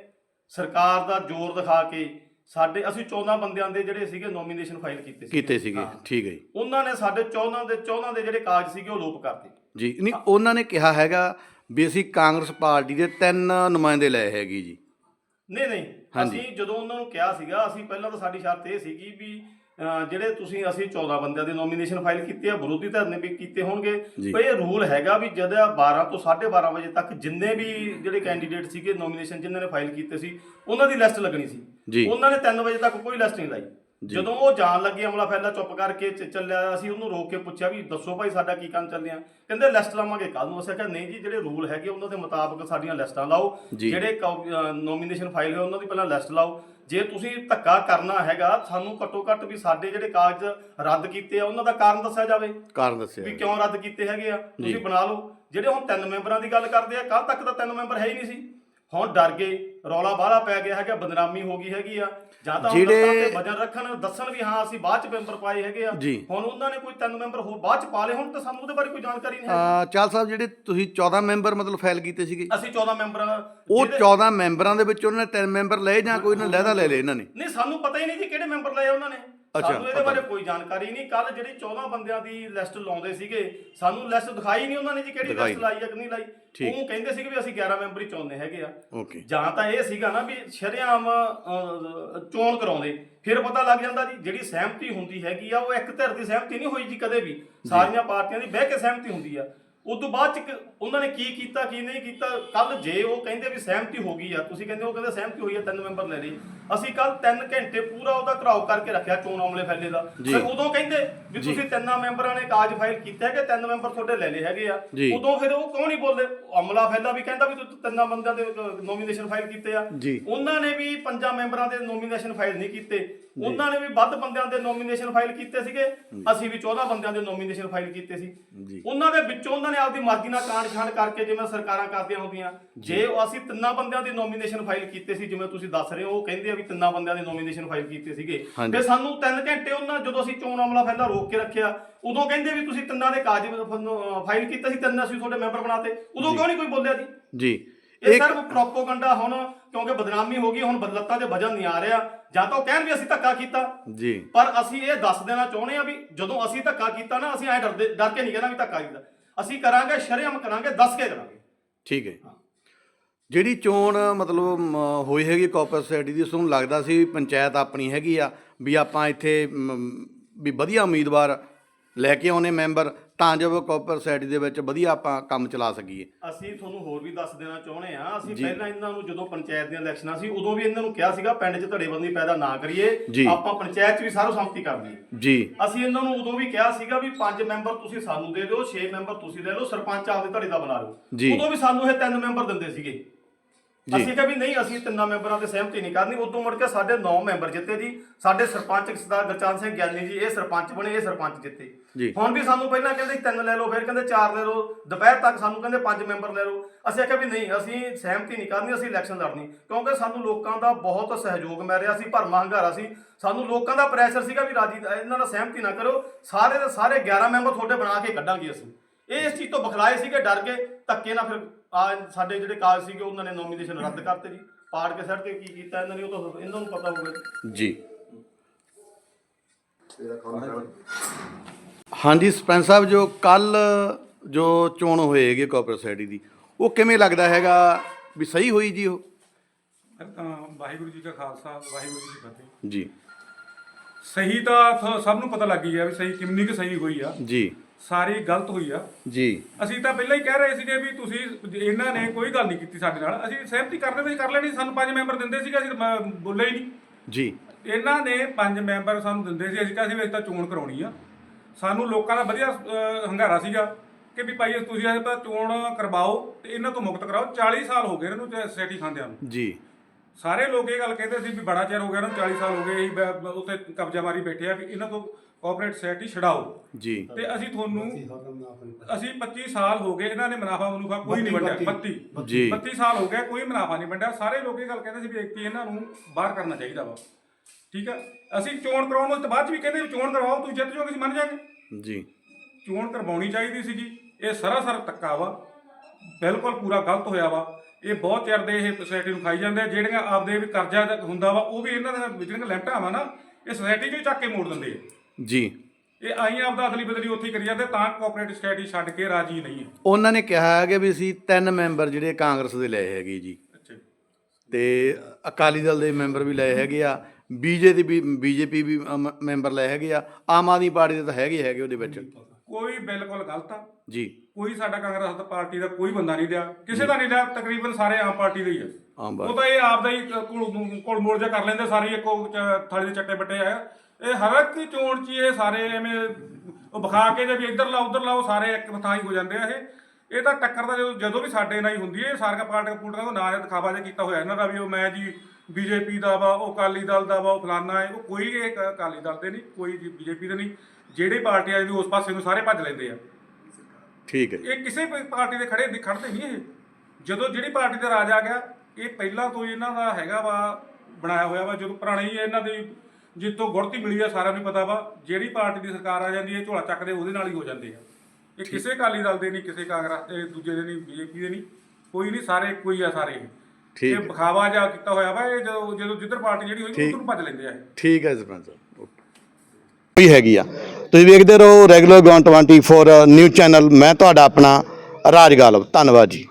ਸਰਕਾਰ ਦਾ ਜ਼ੋਰ ਦਿਖਾ ਕੇ ਸਾਡੇ ਅਸੀਂ 14 ਬੰਦਿਆਂ ਦੇ ਜਿਹੜੇ ਸੀਗੇ ਨੋਮੀਨੇਸ਼ਨ ਫਾਈਲ ਕੀਤੇ ਸੀ ਕੀਤੇ ਸੀਗੇ। ਠੀਕ ਹੈ ਜੀ। ਉਹਨਾਂ ਨੇ ਸਾਡੇ 14 ਦੇ 14 ਦੇ ਜਿਹੜੇ ਕਾਗਜ਼ ਸੀਗੇ ਉਹ ਲੋਪ ਕਰਤੇ। ਜੀ ਨਹੀਂ ਉਹਨਾਂ ਨੇ ਕਿਹਾ ਹੈਗਾ ਵੀ ਅਸੀਂ ਕਾਂਗਰਸ ਪਾਰਟੀ ਦੇ ਤਿੰਨ ਨੁਮਾਇੰਦੇ ਲਏ ਹੈਗੇ ਜੀ ਨਹੀਂ ਨਹੀਂ ਹਾਂਜੀ। ਅਸੀਂ ਜਦੋਂ ਉਹਨਾਂ ਨੂੰ ਕਿਹਾ ਸੀਗਾ ਅਸੀਂ ਪਹਿਲਾਂ ਤਾਂ ਸਾਡੀ ਸ਼ਰਤ ਇਹ ਸੀਗੀ ਵੀ ਅਹ, ਜਿਹੜੇ ਤੁਸੀਂ ਅਸੀਂ 14 ਬੰਦਿਆਂ ਦੇ ਨੋਮੀਨੇਸ਼ਨ ਫਾਈਲ ਕੀਤੇ ਆ ਵਿਰੋਧੀ ਧਿਰ ਨੇ ਵੀ ਕੀਤੇ ਹੋਣਗੇ ਜੀ। ਪਰ ਇਹ ਰੂਲ ਹੈਗਾ ਵੀ ਜਦ 12 ਤੋਂ 12:30 ਵਜੇ ਤੱਕ ਜਿੰਨੇ ਵੀ ਜਿਹੜੇ ਕੈਂਡੀਡੇਟ ਸੀਗੇ ਨੋਮੀਨੇਸ਼ਨ ਜਿਨ੍ਹਾਂ ਨੇ ਫਾਈਲ ਕੀਤੇ ਸੀ ਉਹਨਾਂ ਦੀ ਲਿਸਟ ਲੱਗਣੀ ਸੀ ਜੀ। ਉਹਨਾਂ ਨੇ 3 ਵਜੇ ਤੱਕ ਕੋਈ ਲਿਸਟ ਨਹੀਂ ਲਾਈ ਜਦੋਂ ਉਹ ਜਾਣ ਲੱਗੇ ਅਮਲਾ ਫੈਲਾ ਚੁੱਪ ਕਰਕੇ ਚ- ਚੱਲਿਆ ਅਸੀਂ ਉਹਨੂੰ ਰੋਕ ਕੇ ਪੁੱਛਿਆ ਵੀ ਦੱਸੋ ਭਾਈ ਸਾਡਾ ਕੀ ਕੰਮ ਚੱਲਿਆ ਕਹਿੰਦੇ ਲਿਸਟ ਲਾਵਾਂਗੇ ਕੱਲ ਨੂੰ। ਅਸੀਂ ਕਿਹਾ ਨਹੀਂ ਜੀ ਜਿਹੜੇ ਰੂਲ ਹੈਗੇ ਉਹਨਾਂ ਦੇ ਮੁਤਾਬਕ ਸਾਡੀਆਂ ਲਿਸਟਾਂ ਲਾਓ। ਜੀ। ਜਿਹੜੇ ਨੋਮੀਨੇਸ਼ਨ ਫਾਈਲ ਹੋਏ ਉਹਨਾਂ ਦੀ ਪਹਿਲਾਂ ਲਿਸਟ ਲਾਓ। ਜੇ ਤੁਸੀਂ ਧੱਕਾ ਕਰਨਾ ਹੈਗਾ ਸਾਨੂੰ ਘੱਟੋ ਘੱਟ ਵੀ ਸਾਡੇ ਜਿਹੜੇ ਕਾਗਜ਼ ਰੱਦ ਕੀਤੇ ਆ ਉਹਨਾਂ ਦਾ ਕਾਰਨ ਦੱਸਿਆ ਜਾਵੇ। ਕਾਰਨ ਦੱਸਿਆ ਵੀ ਕਿਉਂ ਰੱਦ ਕੀਤੇ ਹੈਗੇ ਆ? ਤੁਸੀਂ ਬਣਾ ਲਓ। ਜਿਹੜੇ ਹੁਣ ਤਿੰਨ ਮੈਂਬਰਾਂ ਦੀ ਗੱਲ ਕਰਦੇ ਆ ਕੱਲ ਤੱਕ ਤਾਂ ਤਿੰਨ ਮੈਂਬਰ ਹੈ ਹੀ ਨਹੀਂ ਸੀ। ਹੁਣ ਡਰ ਗਏ ਰੌਲਾ ਬਾਹਲਾ ਪੈ ਗਿਆ ਹੈਗਾ ਬਦਨਾਮੀ ਹੋ ਗਈ ਹੈਗੀ ਆ। ਜਾਂ ਤਾਂ ਜਿਹੜੇ- ਤੇ ਵਜਨ ਰੱਖਣ ਦੱਸਣ ਵੀ ਹਾਂ ਅਸੀਂ ਬਾਅਦ ਚ ਮੈਂਬਰ ਪਾਏ ਹੈਗੇ ਆ। ਹੁਣ ਉਹਨਾਂ ਨੇ ਕੋਈ ਤਿੰਨ ਮੈਂਬਰ ਹੋਰ ਬਾਅਦ ਚ ਪਾ ਲਏ ਹੁਣ ਤਾਂ ਸਾਨੂੰ ਉਹਦੇ ਬਾਰੇ ਕੋਈ ਜਾਣਕਾਰੀ ਨਹੀਂ ਹੈ ਚਾਲ ਸਾਹਿਬ ਜਿਹੜੇ ਤੁਸੀਂ 14 ਮੈਂਬਰ ਮਤਲਬ ਫਾਈਲ ਕੀਤੇ ਸੀਗੇ। ਅਸੀਂ 14 ਮੈਂਬਰ ਉਹ 14 ਮੈਂਬਰਾਂ ਦੇ ਵਿੱਚ ਉਹਨਾਂ ਨੇ ਤਿੰਨ ਮੈਂਬਰ ਲਏ ਜਾਂ ਕੋਈ ਨੇ ਲਹਿਦਾ ਲੈ ਲਏ ਇਹਨਾਂ ਨੇ? ਨਹੀਂ ਸਾਨੂੰ ਪਤਾ ਹੀ ਨਹੀਂ ਜੀ ਕਿਹੜੇ ਮੈਂਬਰ ਲਏ ਉਹਨਾਂ ਨੇ। ਸਾਨੂੰ ਇਹਦੇ ਬਾਰੇ ਕੋਈ ਜਾਣਕਾਰੀ ਨਹੀਂ। ਕੱਲ ਜਿਹੜੀ 14 ਬੰਦਿਆਂ ਦੀ ਲਿਸਟ ਲਾਉਂਦੇ ਸੀਗੇ ਸਾਨੂੰ ਲਿਸਟ ਦਿਖਾਈ ਨਹੀਂ ਉਹਨਾਂ ਨੇ ਜੀ ਕਿਹੜੀ ਲਿਸਟ ਲਾਈ ਹੈ ਕਿ ਨਹੀਂ ਲਾਈ। ਉਹ ਕਹਿੰਦੇ ਸੀਗੇ ਵੀ ਅਸੀਂ 11 ਮੈਂਬਰ ਹੀ ਚਾਹੁੰਦੇ ਹੈਗੇ ਆ। ਜਾਂ ਤਾਂ ਇਹ ਸੀਗਾ ਨਾ ਵੀ ਸ਼ਰੇਆਮ ਚੋਣ ਕਰਾਉਂਦੇ। ਫਿਰ ਪਤਾ ਲੱਗ ਜਾਂਦਾ ਜੀ ਜਿਹੜੀ ਸਹਿਮਤੀ ਹੁੰਦੀ ਹੈਗੀ ਆ ਉਹ ਇੱਕ ਧਿਰ ਦੀ ਸਹਿਮਤੀ ਨਹੀਂ ਹੋਈ ਜੀ ਕਦੇ ਵੀ। ਸਾਰੀਆਂ ਪਾਰਟੀਆਂ ਦੀ ਬਹਿ ਕੇ ਸਹਿਮਤੀ ਹੁੰਦੀ ਆ। ਉਸ ਤੋਂ ਬਾਅਦ ਚ ਉਹਨਾਂ ਨੇ ਕੀ ਕੀਤਾ ਕੀ ਨਹੀਂ ਕੀਤਾ ਕੱਲ ਜੇ ਉਹ ਕਹਿੰਦੇ ਵੀ ਸਹਿਮਤੀ ਹੋ ਗਈ ਆ ਤੁਸੀਂ ਕਹਿੰਦੇ ਉਹ ਕਹਿੰਦੇ ਸਹਿਮਤੀ ਹੋਈ ਆ ਤਿੰਨ ਮੈਂਬਰ ਲੈ ਲਈ। ਅਸੀਂ ਕੱਲ 3 ਘੰਟੇ ਪੂਰਾ ਉਹਦਾ ਘਰਾਓ ਕਰਕੇ ਰੱਖਿਆ ਚੋਣ ਆਮਲੇ ਫੈਲੇ ਦਾ। ਫਿਰ ਉਦੋਂ ਕਹਿੰਦੇ ਵੀ ਤੁਸੀਂ ਤਿੰਨਾਂ ਮੈਂਬਰਾਂ ਨੇ ਕਾਜ ਫਾਈਲ ਕੀਤਾ ਹੈ ਕਿ ਤਿੰਨ ਮੈਂਬਰ ਤੁਹਾਡੇ ਲੈ ਲਏ ਹੈਗੇ ਆ। ਉਦੋਂ ਫਿਰ ਉਹ ਕਿਉਂ ਨਹੀਂ ਬੋਲਦੇ ਅਮਲਾ ਫੈਲਾ ਵੀ ਕਹਿੰਦਾ ਵੀ ਤੁਸੀਂ ਤਿੰਨਾਂ ਬੰਦਿਆਂ ਦੇ ਨੋਮੀਨੇਸ਼ਨ ਫਾਈਲ ਕੀਤੇ ਆ। ਉਹਨਾਂ ਨੇ ਵੀ ਪੰਜਾਂ ਮੈਂਬਰਾਂ ਦੇ ਨੋਮੀਨੇਸ਼ਨ ਫਾਈਲ ਨਹੀਂ ਕੀਤੇ। ਉਹਨਾਂ ਨੇ ਵੀ ਵੱਧ ਬੰਦਿਆਂ ਦੇ ਨੋਮੀਨੇਸ਼ਨ ਫਾਈਲ ਕੀਤੇ ਸੀਗੇ। ਅਸੀਂ ਵੀ 14 ਬੰਦਿਆਂ ਦੇ ਨੋਮੀਨੇਸ਼ਨ ਫਾਈਲ ਕੀਤੇ ਸੀ। ਉਹਨਾਂ ਦੇ ਵਿੱਚੋਂ ਉਹਨਾਂ ਨੇ ਆਪਦੀ ਮਰਜ਼ੀ ਨਾਲ ਕਾਂਡ ਛਾਂਡ ਕਰਕੇ ਜਿਵੇਂ ਸਰਕਾਰਾਂ ਕਰਦੀਆਂ ਹੁੰਦੀਆਂ ਜੇ। ਉਹ ਅਸੀਂ ਤਿੰਨਾਂ ਬੰਦਿਆਂ ਦੀ ਨੋਮੀਨੇਸ਼ਨ ਫਾਈਲ ਕੀਤੇ ਸੀ ਜਿਵੇਂ ਤੁਸੀਂ ਦੱਸ ਰਹੇ ਹੋ ਉਹ ਕਹਿੰਦੇ ਆ ਵੀ ਤਿੰਨਾਂ ਬੰਦਿਆਂ ਦੇ ਨੋਮੀਨੇਸ਼ਨ ਫਾਈਲ ਕੀਤੇ ਸੀਗੇ। ਤੇ ਸਾਨੂੰ 3 ਘੰਟੇ ਉਹਨਾਂ ਜਦੋਂ ਅਸੀਂ ਚੋਣ ਅਮਲਾ ਫੈਲਾ ਰੋਕ ਕੇ ਰੱਖਿਆ ਉਦੋਂ ਕਹਿੰਦੇ ਵੀ ਤੁਸੀਂ ਤਿੰਨਾਂ ਦੇ ਕਾਗਜ਼ ਫਾਈਲ ਕੀਤਾ ਸੀ ਤਿੰਨ ਅਸੀਂ ਤੁਹਾਡੇ ਮੈਂਬਰ ਬਣਾਤੇ। ਉਦੋਂ ਕਿਉਂ ਨਹੀਂ ਕੋਈ ਬੋਲਿਆ ਜੀ? ਜੀ। ਇਹ ਸਿਰਫ ਪ੍ਰੋਪੋਗੰਡਾ ਹੁਣ ਕਿਉਂਕਿ ਬਦਨਾਮੀ ਹੋ ਗਈ ਹੁਣ ਬਦਲਤਾ ਦੇ ਵਜਨ ਨਹੀਂ ਆ ਰਿਹਾ। ਜਾਂ ਤਾਂ ਉਹ ਕਹਿਣ ਵੀ ਅਸੀਂ ਧੱਕਾ ਕੀਤਾ। ਜੀ। ਪਰ ਅਸੀਂ ਇਹ ਦੱਸ ਦੇਣਾ ਚਾਹੁੰਦੇ ਆ ਵੀ ਜਦੋਂ ਅਸੀਂ ਧੱਕਾ ਕੀਤਾ ਨਾ ਅਸੀਂ ਐ ਡਰਦੇ ਡਰ ਕੇ ਨਹੀਂ ਕਹਿਣਾ ਵੀ ਧੱਕਾ ਕੀਤਾ। ਅਸੀਂ ਕਰਾਂਗੇ ਸ਼ਰੇਆਮ ਕਰਾਂਗੇ ਦੱਸ ਕੇ ਕਰਾਂਗੇ। ਠੀਕ ਹੈ। ਜਿਹੜੀ ਚੋਣ ਮਤਲਬ ਮ, ਹੋਈ ਹੈਗੀ ਕਾਰਪੋਰੇਟ ਸੋਸਾਇਟੀ ਦੀ ਉਸ ਨੂੰ ਲੱਗਦਾ ਸੀ ਵੀ ਪੰਚਾਇਤ ਆਪਣੀ ਹੈਗੀ ਆ ਵੀ ਆਪਾਂ ਇੱਥੇ ਮ, ਵੀ ਵਧੀਆ ਉਮੀਦਵਾਰ ਲੈ ਕੇ ਆਉਨੇ ਮੈਂਬਰ ਤਾਂ ਜੋ ਕਾਰਪੋਰੇਟ ਸੋਸਾਇਟੀ ਦੇ ਵਿੱਚ ਵਧੀਆ ਆਪਾਂ ਕੰਮ ਚਲਾ ਸਕੀਏ। ਅਸੀਂ ਤੁਹਾਨੂੰ ਹੋਰ ਵੀ ਦੱਸ ਦੇਣਾ ਚਾਹੁੰਦੇ ਆ ਅਸੀਂ ਪਹਿਲਾਂ ਇਹਨਾਂ ਨੂੰ ਜਦੋਂ ਪੰਚਾਇਤ ਦੀਆਂ ਇਲੈਕਸ਼ਨਾਂ ਸੀ ਉਦੋਂ ਵੀ ਇਹਨਾਂ ਨੂੰ ਕਿਹਾ ਸੀਗਾ ਪਿੰਡ 'ਚ ਧੜੇਬੰਦੀ ਪੈਦਾ ਨਾ ਜੀ। ਕਰੀਏ ਆਪਾਂ ਪੰਚਾਇਤ 'ਚ ਵੀ ਸਰਵਸੰਮਤੀ ਕਰਨੀ ਹੈ ਜੀ। ਅਸੀਂ ਇਹਨਾਂ ਨੂੰ ਉਦੋਂ ਵੀ ਕਿਹਾ ਸੀਗਾ ਵੀ ਪੰਜ ਮੈਂਬਰ ਤੁਸੀਂ ਸਾਨੂੰ ਦੇ ਦਿਓ 6 ਮੈਂਬਰ ਤੁਸੀਂ ਲੈ ਲਓ ਸਰਪੰਚ ਆਪਦੇ ਧੜੇ ਦਾ ਬਣਾ ਜੀ। ਲਓ ਉਦੋਂ ਵੀ ਸਾਨੂੰ ਇਹ ਤਿੰਨ ਮੈਂਬਰ ਦਿੰਦੇ ਸੀਗੇ। ਅਸੀਂ ਕਿਹਾ ਵੀ ਨਹੀਂ ਅਸੀਂ ਤਿੰਨਾਂ ਮੈਂਬਰਾਂ ਤੇ ਸਹਿਮਤੀ ਨਹੀਂ ਕਰਨੀ। ਉਦੋਂ ਮੁੜ ਕੇ ਸਾਡੇ 9 ਮੈਂਬਰ ਜਿੱਤੇ ਜੀ। ਸਾਡੇ ਸਰਪੰਚ ਸਰਦਾਰ ਗੁਰਚਰਨ ਸਿੰਘ ਗਿਆਨੀ ਜੀ ਇਹ ਸਰਪੰਚ ਬਣੇ ਇਹ ਸਰਪੰਚ ਜਿੱਤੇ। ਹੁਣ ਵੀ ਸਾਨੂੰ ਪਹਿਲਾਂ ਕਹਿੰਦੇ ਤਿੰਨ ਲੈ ਲਓ ਫਿਰ ਕਹਿੰਦੇ ਚਾਰ ਲੈ ਲਓ। ਦੁਪਹਿਰ ਤੱਕ ਸਾਨੂੰ ਕਹਿੰਦੇ ਪੰਜ ਮੈਂਬਰ ਲੈ ਲਓ। ਅਸੀਂ ਆਖਿਆ ਵੀ ਨਹੀਂ ਅਸੀਂ ਸਹਿਮਤੀ ਨਹੀਂ ਕਰਨੀ ਅਸੀਂ ਇਲੈਕਸ਼ਨ ਲੜਨੀ। ਕਿਉਂਕਿ ਸਾਨੂੰ ਲੋਕਾਂ ਦਾ ਬਹੁਤ ਸਹਿਯੋਗ ਮਿਲ ਰਿਹਾ। ਸੀ ਭਰਮਾ ਹੰਗਾਰਾ ਸੀ। ਸਾਨੂੰ ਲੋਕਾਂ ਦਾ ਪ੍ਰੈਸ਼ਰ ਸੀਗਾ ਵੀ ਰਾਜੀ ਇਹਨਾਂ ਨਾਲ ਸਹਿਮਤੀ ਨਾ ਕਰੋ। ਸਾਰੇ ਦੇ ਸਾਰੇ 11 ਮੈਂਬਰ ਤੁਹਾਡੇ ਬਣਾ ਕੇ ਕੱਢਾਂਗੇ ਅਸੀਂ। ਇਹ ਇਸ ਚੀਜ਼ ਤੋਂ ਬਖਲਾਏ ਸੀਗੇ ਡਰ ਕੇ ਧੱਕੇ ਨਾਲ ਫਿਰ ਆ ਸਾਡੇ ਜਿਹੜੇ ਕਾਗਜ਼ ਸੀਗੇ ਉਹਨਾਂ ਨੇ ਨੋਮੀਨੇਸ਼ਨ ਰੱਦ ਕਰਤੇ ਜੀ। ਪਾੜ ਕੇ ਸੜ ਕੇ ਕੀ ਕੀਤਾ ਇਹਨਾਂ ਨੇ ਉਹ ਤਾਂ ਇਹਨਾਂ ਨੂੰ ਪਤਾ ਹੋਊਗਾ ਜੀ। ਹਾਂਜੀ ਸਰਪੰਚ ਸਾਹਿਬ ਜੋ ਕੱਲ ਜੋ ਚੋਣ ਹੋਏਗੀ ਕਾਰਪੋਰੇਟ ਸੋਸਾਇਟੀ ਦੀ ਉਹ ਕਿਵੇਂ ਲੱਗਦਾ ਹੈਗਾ? ਵੀ ਸਹੀ ਹੋਈ ਜੀ ਉਹ? ਤਾਂ ਵਾਹਿਗੁਰੂ ਜੀ ਕਾ ਖਾਲਸਾ ਵਾਹਿਗੁਰੂ ਜੀ ਕੀ ਫਤਿਹ। ਜੀ। ਸਹੀ ਤਾਂ ਸਭ ਨੂੰ ਪਤਾ ਲੱਗ ਗਿਆ ਵੀ ਸਹੀ ਕਿੰਨੀ ਕੁ ਸਹੀ ਹੋਈ ਆ। ਜੀ। ਸਾਰੀ ਗਲਤ ਹੋਈ ਆ। ਜੀ। ਅਸੀਂ ਤਾਂ ਪਹਿਲਾਂ ਹੀ ਕਹਿ ਰਹੇ ਸੀਗੇ ਵੀ ਤੁਸੀਂ ਇਹਨਾਂ ਨੇ ਕੋਈ ਗੱਲ ਨਹੀਂ ਕੀਤੀ ਸਾਡੇ ਨਾਲ। ਅਸੀਂ ਸਹਿਮਤੀ ਕਰਦੇ ਸੀ ਕਰ ਲੈਣੀ ਸਾਨੂੰ ਪੰਜ ਮੈਂਬਰ ਦਿੰਦੇ ਸੀਗੇ ਅਸੀਂ ਮ- ਬੋਲੇ ਹੀ ਨਹੀਂ। ਜੀ। ਇਹਨਾਂ ਨੇ ਪੰਜ ਮੈਂਬਰ ਸਾਨੂੰ ਦਿੰਦੇ ਸੀ ਅਸੀਂ ਕਿਹਾ ਸੀ ਵੀ ਅਸੀਂ ਤਾਂ ਚੋਣ ਕਰਾਉਣੀ ਆ। ਸਾਨੂੰ ਲੋਕਾਂ ਦਾ ਵਧੀਆ ਅਹ, ਹੰਗਾਰਾ ਸੀਗਾ ਕਿ ਵੀ ਭਾਈ ਤੁਸੀਂ ਇਹ ਤਾਂ ਚੋਣ ਕਰਵਾਓ ਤੇ ਇਹਨਾਂ ਤੋਂ ਮੁਕਤ ਕਰਾਓ। 40 ਸਾਲ ਹੋ ਗਏ ਇਹਨਾਂ ਨੂੰ ਸੋਸਾਇਟੀ ਖਾਂਦਿਆਂ ਨੂੰ। ਜੀ। ਸਾਰੇ ਲੋਕ ਇਹ ਗੱਲ ਕਹਿੰਦੇ ਸੀ ਵੀ ਬੜਾ ਚਿਰ ਹੋ ਗਿਆ ਇਹਨਾਂ ਨੂੰ 40 ਸਾਲ ਹੋ ਗਏ ਬ- ਬ- ਉੱਥੇ ਕਬਜ਼ਾ ਮਾਰੀ ਬੈਠੇ ਆ ਵੀ ਇਹਨਾਂ ਤੋਂ ਕੋਆਪਰੇਟ ਸੋਸਾਇਟੀ ਛਡਾਓ। ਜੀ। ਤੇ ਅਸੀਂ ਤੁਹਾਨੂੰ ਅਸੀਂ 25 ਸਾਲ ਹੋ ਗਏ ਇਹਨਾਂ ਨੇ ਮੁਨਾਫਾ ਮੁਨਾਫਾ ਕੋਈ ਨਹੀਂ ਵੰਡਿਆ 32 ਜੀ। 32 ਸਾਲ ਹੋ ਗਏ ਕੋਈ ਮੁਨਾਫਾ ਨਹੀਂ ਵੰਡਿਆ। ਸਾਰੇ ਲੋਕ ਇਹ ਗੱਲ ਕਹਿੰਦੇ ਸੀ ਵੀ ਇੱਕ ਇਹਨਾਂ ਨੂੰ ਬਾਹਰ ਕਰਨਾ ਚਾਹੀਦਾ ਵਾ। ਠੀਕ ਆ? ਅਸੀਂ ਚੋਣ ਕਰਾਉਣ ਤੇ ਬਾਅਦ ਵੀ ਕਹਿੰਦੇ ਵੀ ਚੋਣ ਕਰਵਾਓ ਤੁਸੀਂ ਜਿੱਤ ਜਾਓਗੇ ਅਸੀਂ ਮੰਨ ਜਾਾਂਗੇ। ਜੀ। ਚੋਣ ਕਰਵਾਉਣੀ ਚਾਹੀਦੀ ਸੀਗੀ ਇਹ ਸਰਾਸਰ ਧੱਕਾ ਵਾ। ਬਿਲਕੁਲ ਪੂਰਾ ਗਲਤ ਹੋਇਆ ਵਾ। ਇਹ ਬਹੁਤ ਚਿਰ ਦੇ ਇਹ ਸੋਸਾਇਟੀ ਨੂੰ ਖਾਈ ਜਾਂਦੇ ਆ। ਜਿਹੜੀਆਂ ਆਪਦੇ ਵੀ ਕਰਜ਼ਾ ਹੁੰਦਾ ਵਾ ਉਹ ਵੀ ਇਹਨਾਂ ਦੇ ਜਿਹੜੀਆਂ ਲਿਮਟਾਂ ਵਾ ਨਾ ਇਹ ਸੋਸਾਇਟੀ ਚੋਂ ਹੀ ਚੱਕ ਕੇ ਮੋੜ ਦਿੰਦੇ ਆ। ਜੀ। ਇਹ ਆਈ ਆਪਦਾ ਅਦਲੀ ਬਦਲੀ ਉੱਥੇ ਹੀ ਕਰੀ ਜਾਂਦੇ ਤਾਂ ਕੋਆਪਰੇਟਿਵ ਸੋਸਾਇਟੀ ਛੱਡ ਕੇ ਰਾਜੀ ਨਹੀਂ ਹੈ। ਉਹਨਾਂ ਨੇ ਕਿਹਾ ਹੈ ਕਿ ਵੀ ਅਸੀਂ ਤਿੰਨ ਮੈਂਬਰ ਜਿਹੜੇ ਕਾਂਗਰਸ ਦੇ ਲਏ ਹੈਗੇ ਜੀ। ਅੱਛਾ। ਤੇ ਅਕਾਲੀ ਦਲ ਦੇ ਮੈਂਬਰ ਵੀ ਲਏ ਹੈਗੇ ਆ ਬੀਜੇਪੀ ਵੀ ਬੀਜੇਪੀ ਵੀ ਮੈਂਬਰ ਲਏ ਹੈਗੇ ਆ ਆਮ ਆਦਮੀ ਪਾਰਟੀ ਦੇ ਤਾਂ ਹੈਗੇ ਹੈਗੇ ਉਹਦੇ ਵਿੱਚ। ਕੋਈ ਬਿਲਕੁਲ ਗਲਤ ਆ। ਜੀ। ਕੋਈ ਸਾਡਾ ਕਾਂਗਰਸ ਪਾਰਟੀ ਦਾ ਕੋਈ ਬੰਦਾ ਨਹੀਂ ਲਿਆ ਕਿਸੇ ਦਾ ਨਹੀਂ ਲਿਆ ਤਕਰੀਬਨ ਸਾਰੇ ਆਮ ਪਾਰਟੀ ਦੇ ਹੀ ਆ। ਆਮ ਉਹ ਤਾਂ ਇਹ ਆਪ ਦਾ ਹੀ ਕੋਲ ਮੋੜ ਜਾ ਕਰ ਲੈਂਦੇ ਸਾਰੇ ਇੱਕੋ ਚ- ਥਾਲੀ ਦੇ ਚੱਟੇ ਬੱਟੇ ਆ। ਇਹ ਹਰ ਇੱਕ ਚੋਣ ਚ ਹੀ ਇਹ ਸਾਰੇ ਐਵੇਂ ਉਹ ਵਿਖਾ ਕੇ ਜੇ ਵੀ ਇੱਧਰ ਲਾ ਉੱਧਰ ਲਾਓ ਸਾਰੇ ਇੱਕ ਥਾਂ ਹੀ ਹੋ ਜਾਂਦੇ ਆ ਇਹ। ਇਹ ਤਾਂ ਟੱਕਰ ਦਾ ਜਦੋਂ ਜਦੋਂ ਵੀ ਸਾਡੇ ਨਾਲ ਹੀ ਹੁੰਦੀ ਹੈ ਇਹ ਸਾਰੀਆਂ ਪਾਰਟੀਆਂ ਪੂਟੀਆਂ ਦਾ ਨਾਂ ਦਿਖਾਵਾ ਜਿਹਾ ਕੀਤਾ ਹੋਇਆ ਇਹਨਾਂ ਦਾ ਵੀ ਉਹ ਮੈਂ ਜੀ ਬੀਜੇਪੀ ਦਾ ਵਾ ਉਹ ਅਕਾਲੀ ਦਲ ਦਾ ਵਾ ਉਹ ਫਲਾਨਾ ਹੈ ਉਹ ਕੋਈ ਇਹ ਅਕਾਲੀ ਦਲ ਦੇ ਨਹੀਂ ਕੋਈ ਬੀਜੇਪੀ ਦੇ ਨਹੀਂ। ਜਿਹੜੇ ਪਾਰਟੀਆਂ ਦੀ ਉਸ ਪਾਸੇ ਨੂੰ ਸਾਰੇ ਭੱਜ ਲੈਂਦੇ ਆ। ਠੀਕ ਹੈ ਜੀ। ਇਹ ਕਿਸੇ ਵੀ ਪਾਰਟੀ ਦੇ ਖੜੇ ਖੜਦੇ ਨਹੀਂ ਇਹ। ਜਦੋਂ ਜਿਹੜੀ ਪਾਰਟੀ ਦਾ ਰਾਜ ਆ ਗਿਆ ਇਹ ਪਹਿਲਾਂ ਤੋਂ ਹੀ ਇਹਨਾਂ ਦਾ ਹੈਗਾ ਵਾ ਬਣਾਇਆ ਹੋਇਆ ਵਾ ਜਦੋਂ ਪੁਰਾਣੀ ਹੀ ਇਹਨਾਂ ਦੀ ਜਿੱਤੋਂ ਗੁੜਤੀ ਮਿਲੀ ਆ ਸਾਰਿਆਂ ਨੂੰ ਪਤਾ ਵਾ ਜਿਹੜੀ ਪਾਰਟੀ ਦੀ ਸਰਕਾਰ ਆ ਜਾਂਦੀ ਹੈ ਝੋਲਾ ਚੱਕਦੇ ਉਹਦੇ ਨਾਲ ਹੀ ਹੋ ਜਾਂਦੇ ਆ। ਇਹ ਕਿਸੇ ਅਕਾਲੀ ਦਲ ਦੇ ਨਹੀਂ ਕਿਸੇ ਕਾਂਗਰਸ ਦੇ ਦੂਜੇ ਦੇ ਨਹੀਂ ਬੀਜੇਪੀ ਦੇ ਨਹੀਂ ਕੋਈ ਨਹੀਂ ਸਾਰੇ ਇੱਕੋ ਹੀ ਆ ਸਾਰੇ। ਠੀਕ। ਇਹ ਵਿਖਾਵਾ ਜਿਹਾ ਕੀਤਾ ਹੋਇਆ ਵਾ ਇਹ ਜਦੋਂ ਜਦੋਂ ਜਿੱਧਰ ਪਾਰਟੀ ਜਿਹੜੀ ਹੋਈ। ਉਧਰ ਨੂੰ ਭੱਜ ਲੈਂਦੇ ਆ ਠੀਕ ਹੈ ਸਰਪੰਚ। ਵੀ ਹੈਗੀ ਆ। ਤੁਸੀਂ ਵੇਖਦੇ ਰਹੋ ਰੈਗੂਲਰ ਗੌਨ 24 ਨਿਊਜ਼ ਚੈਨਲ ਮੈਂ ਤੁਹਾਡਾ ਆਪਣਾ ਰਾਜ ਗਾਲਬ ਧੰਨਵਾਦ ਜੀ।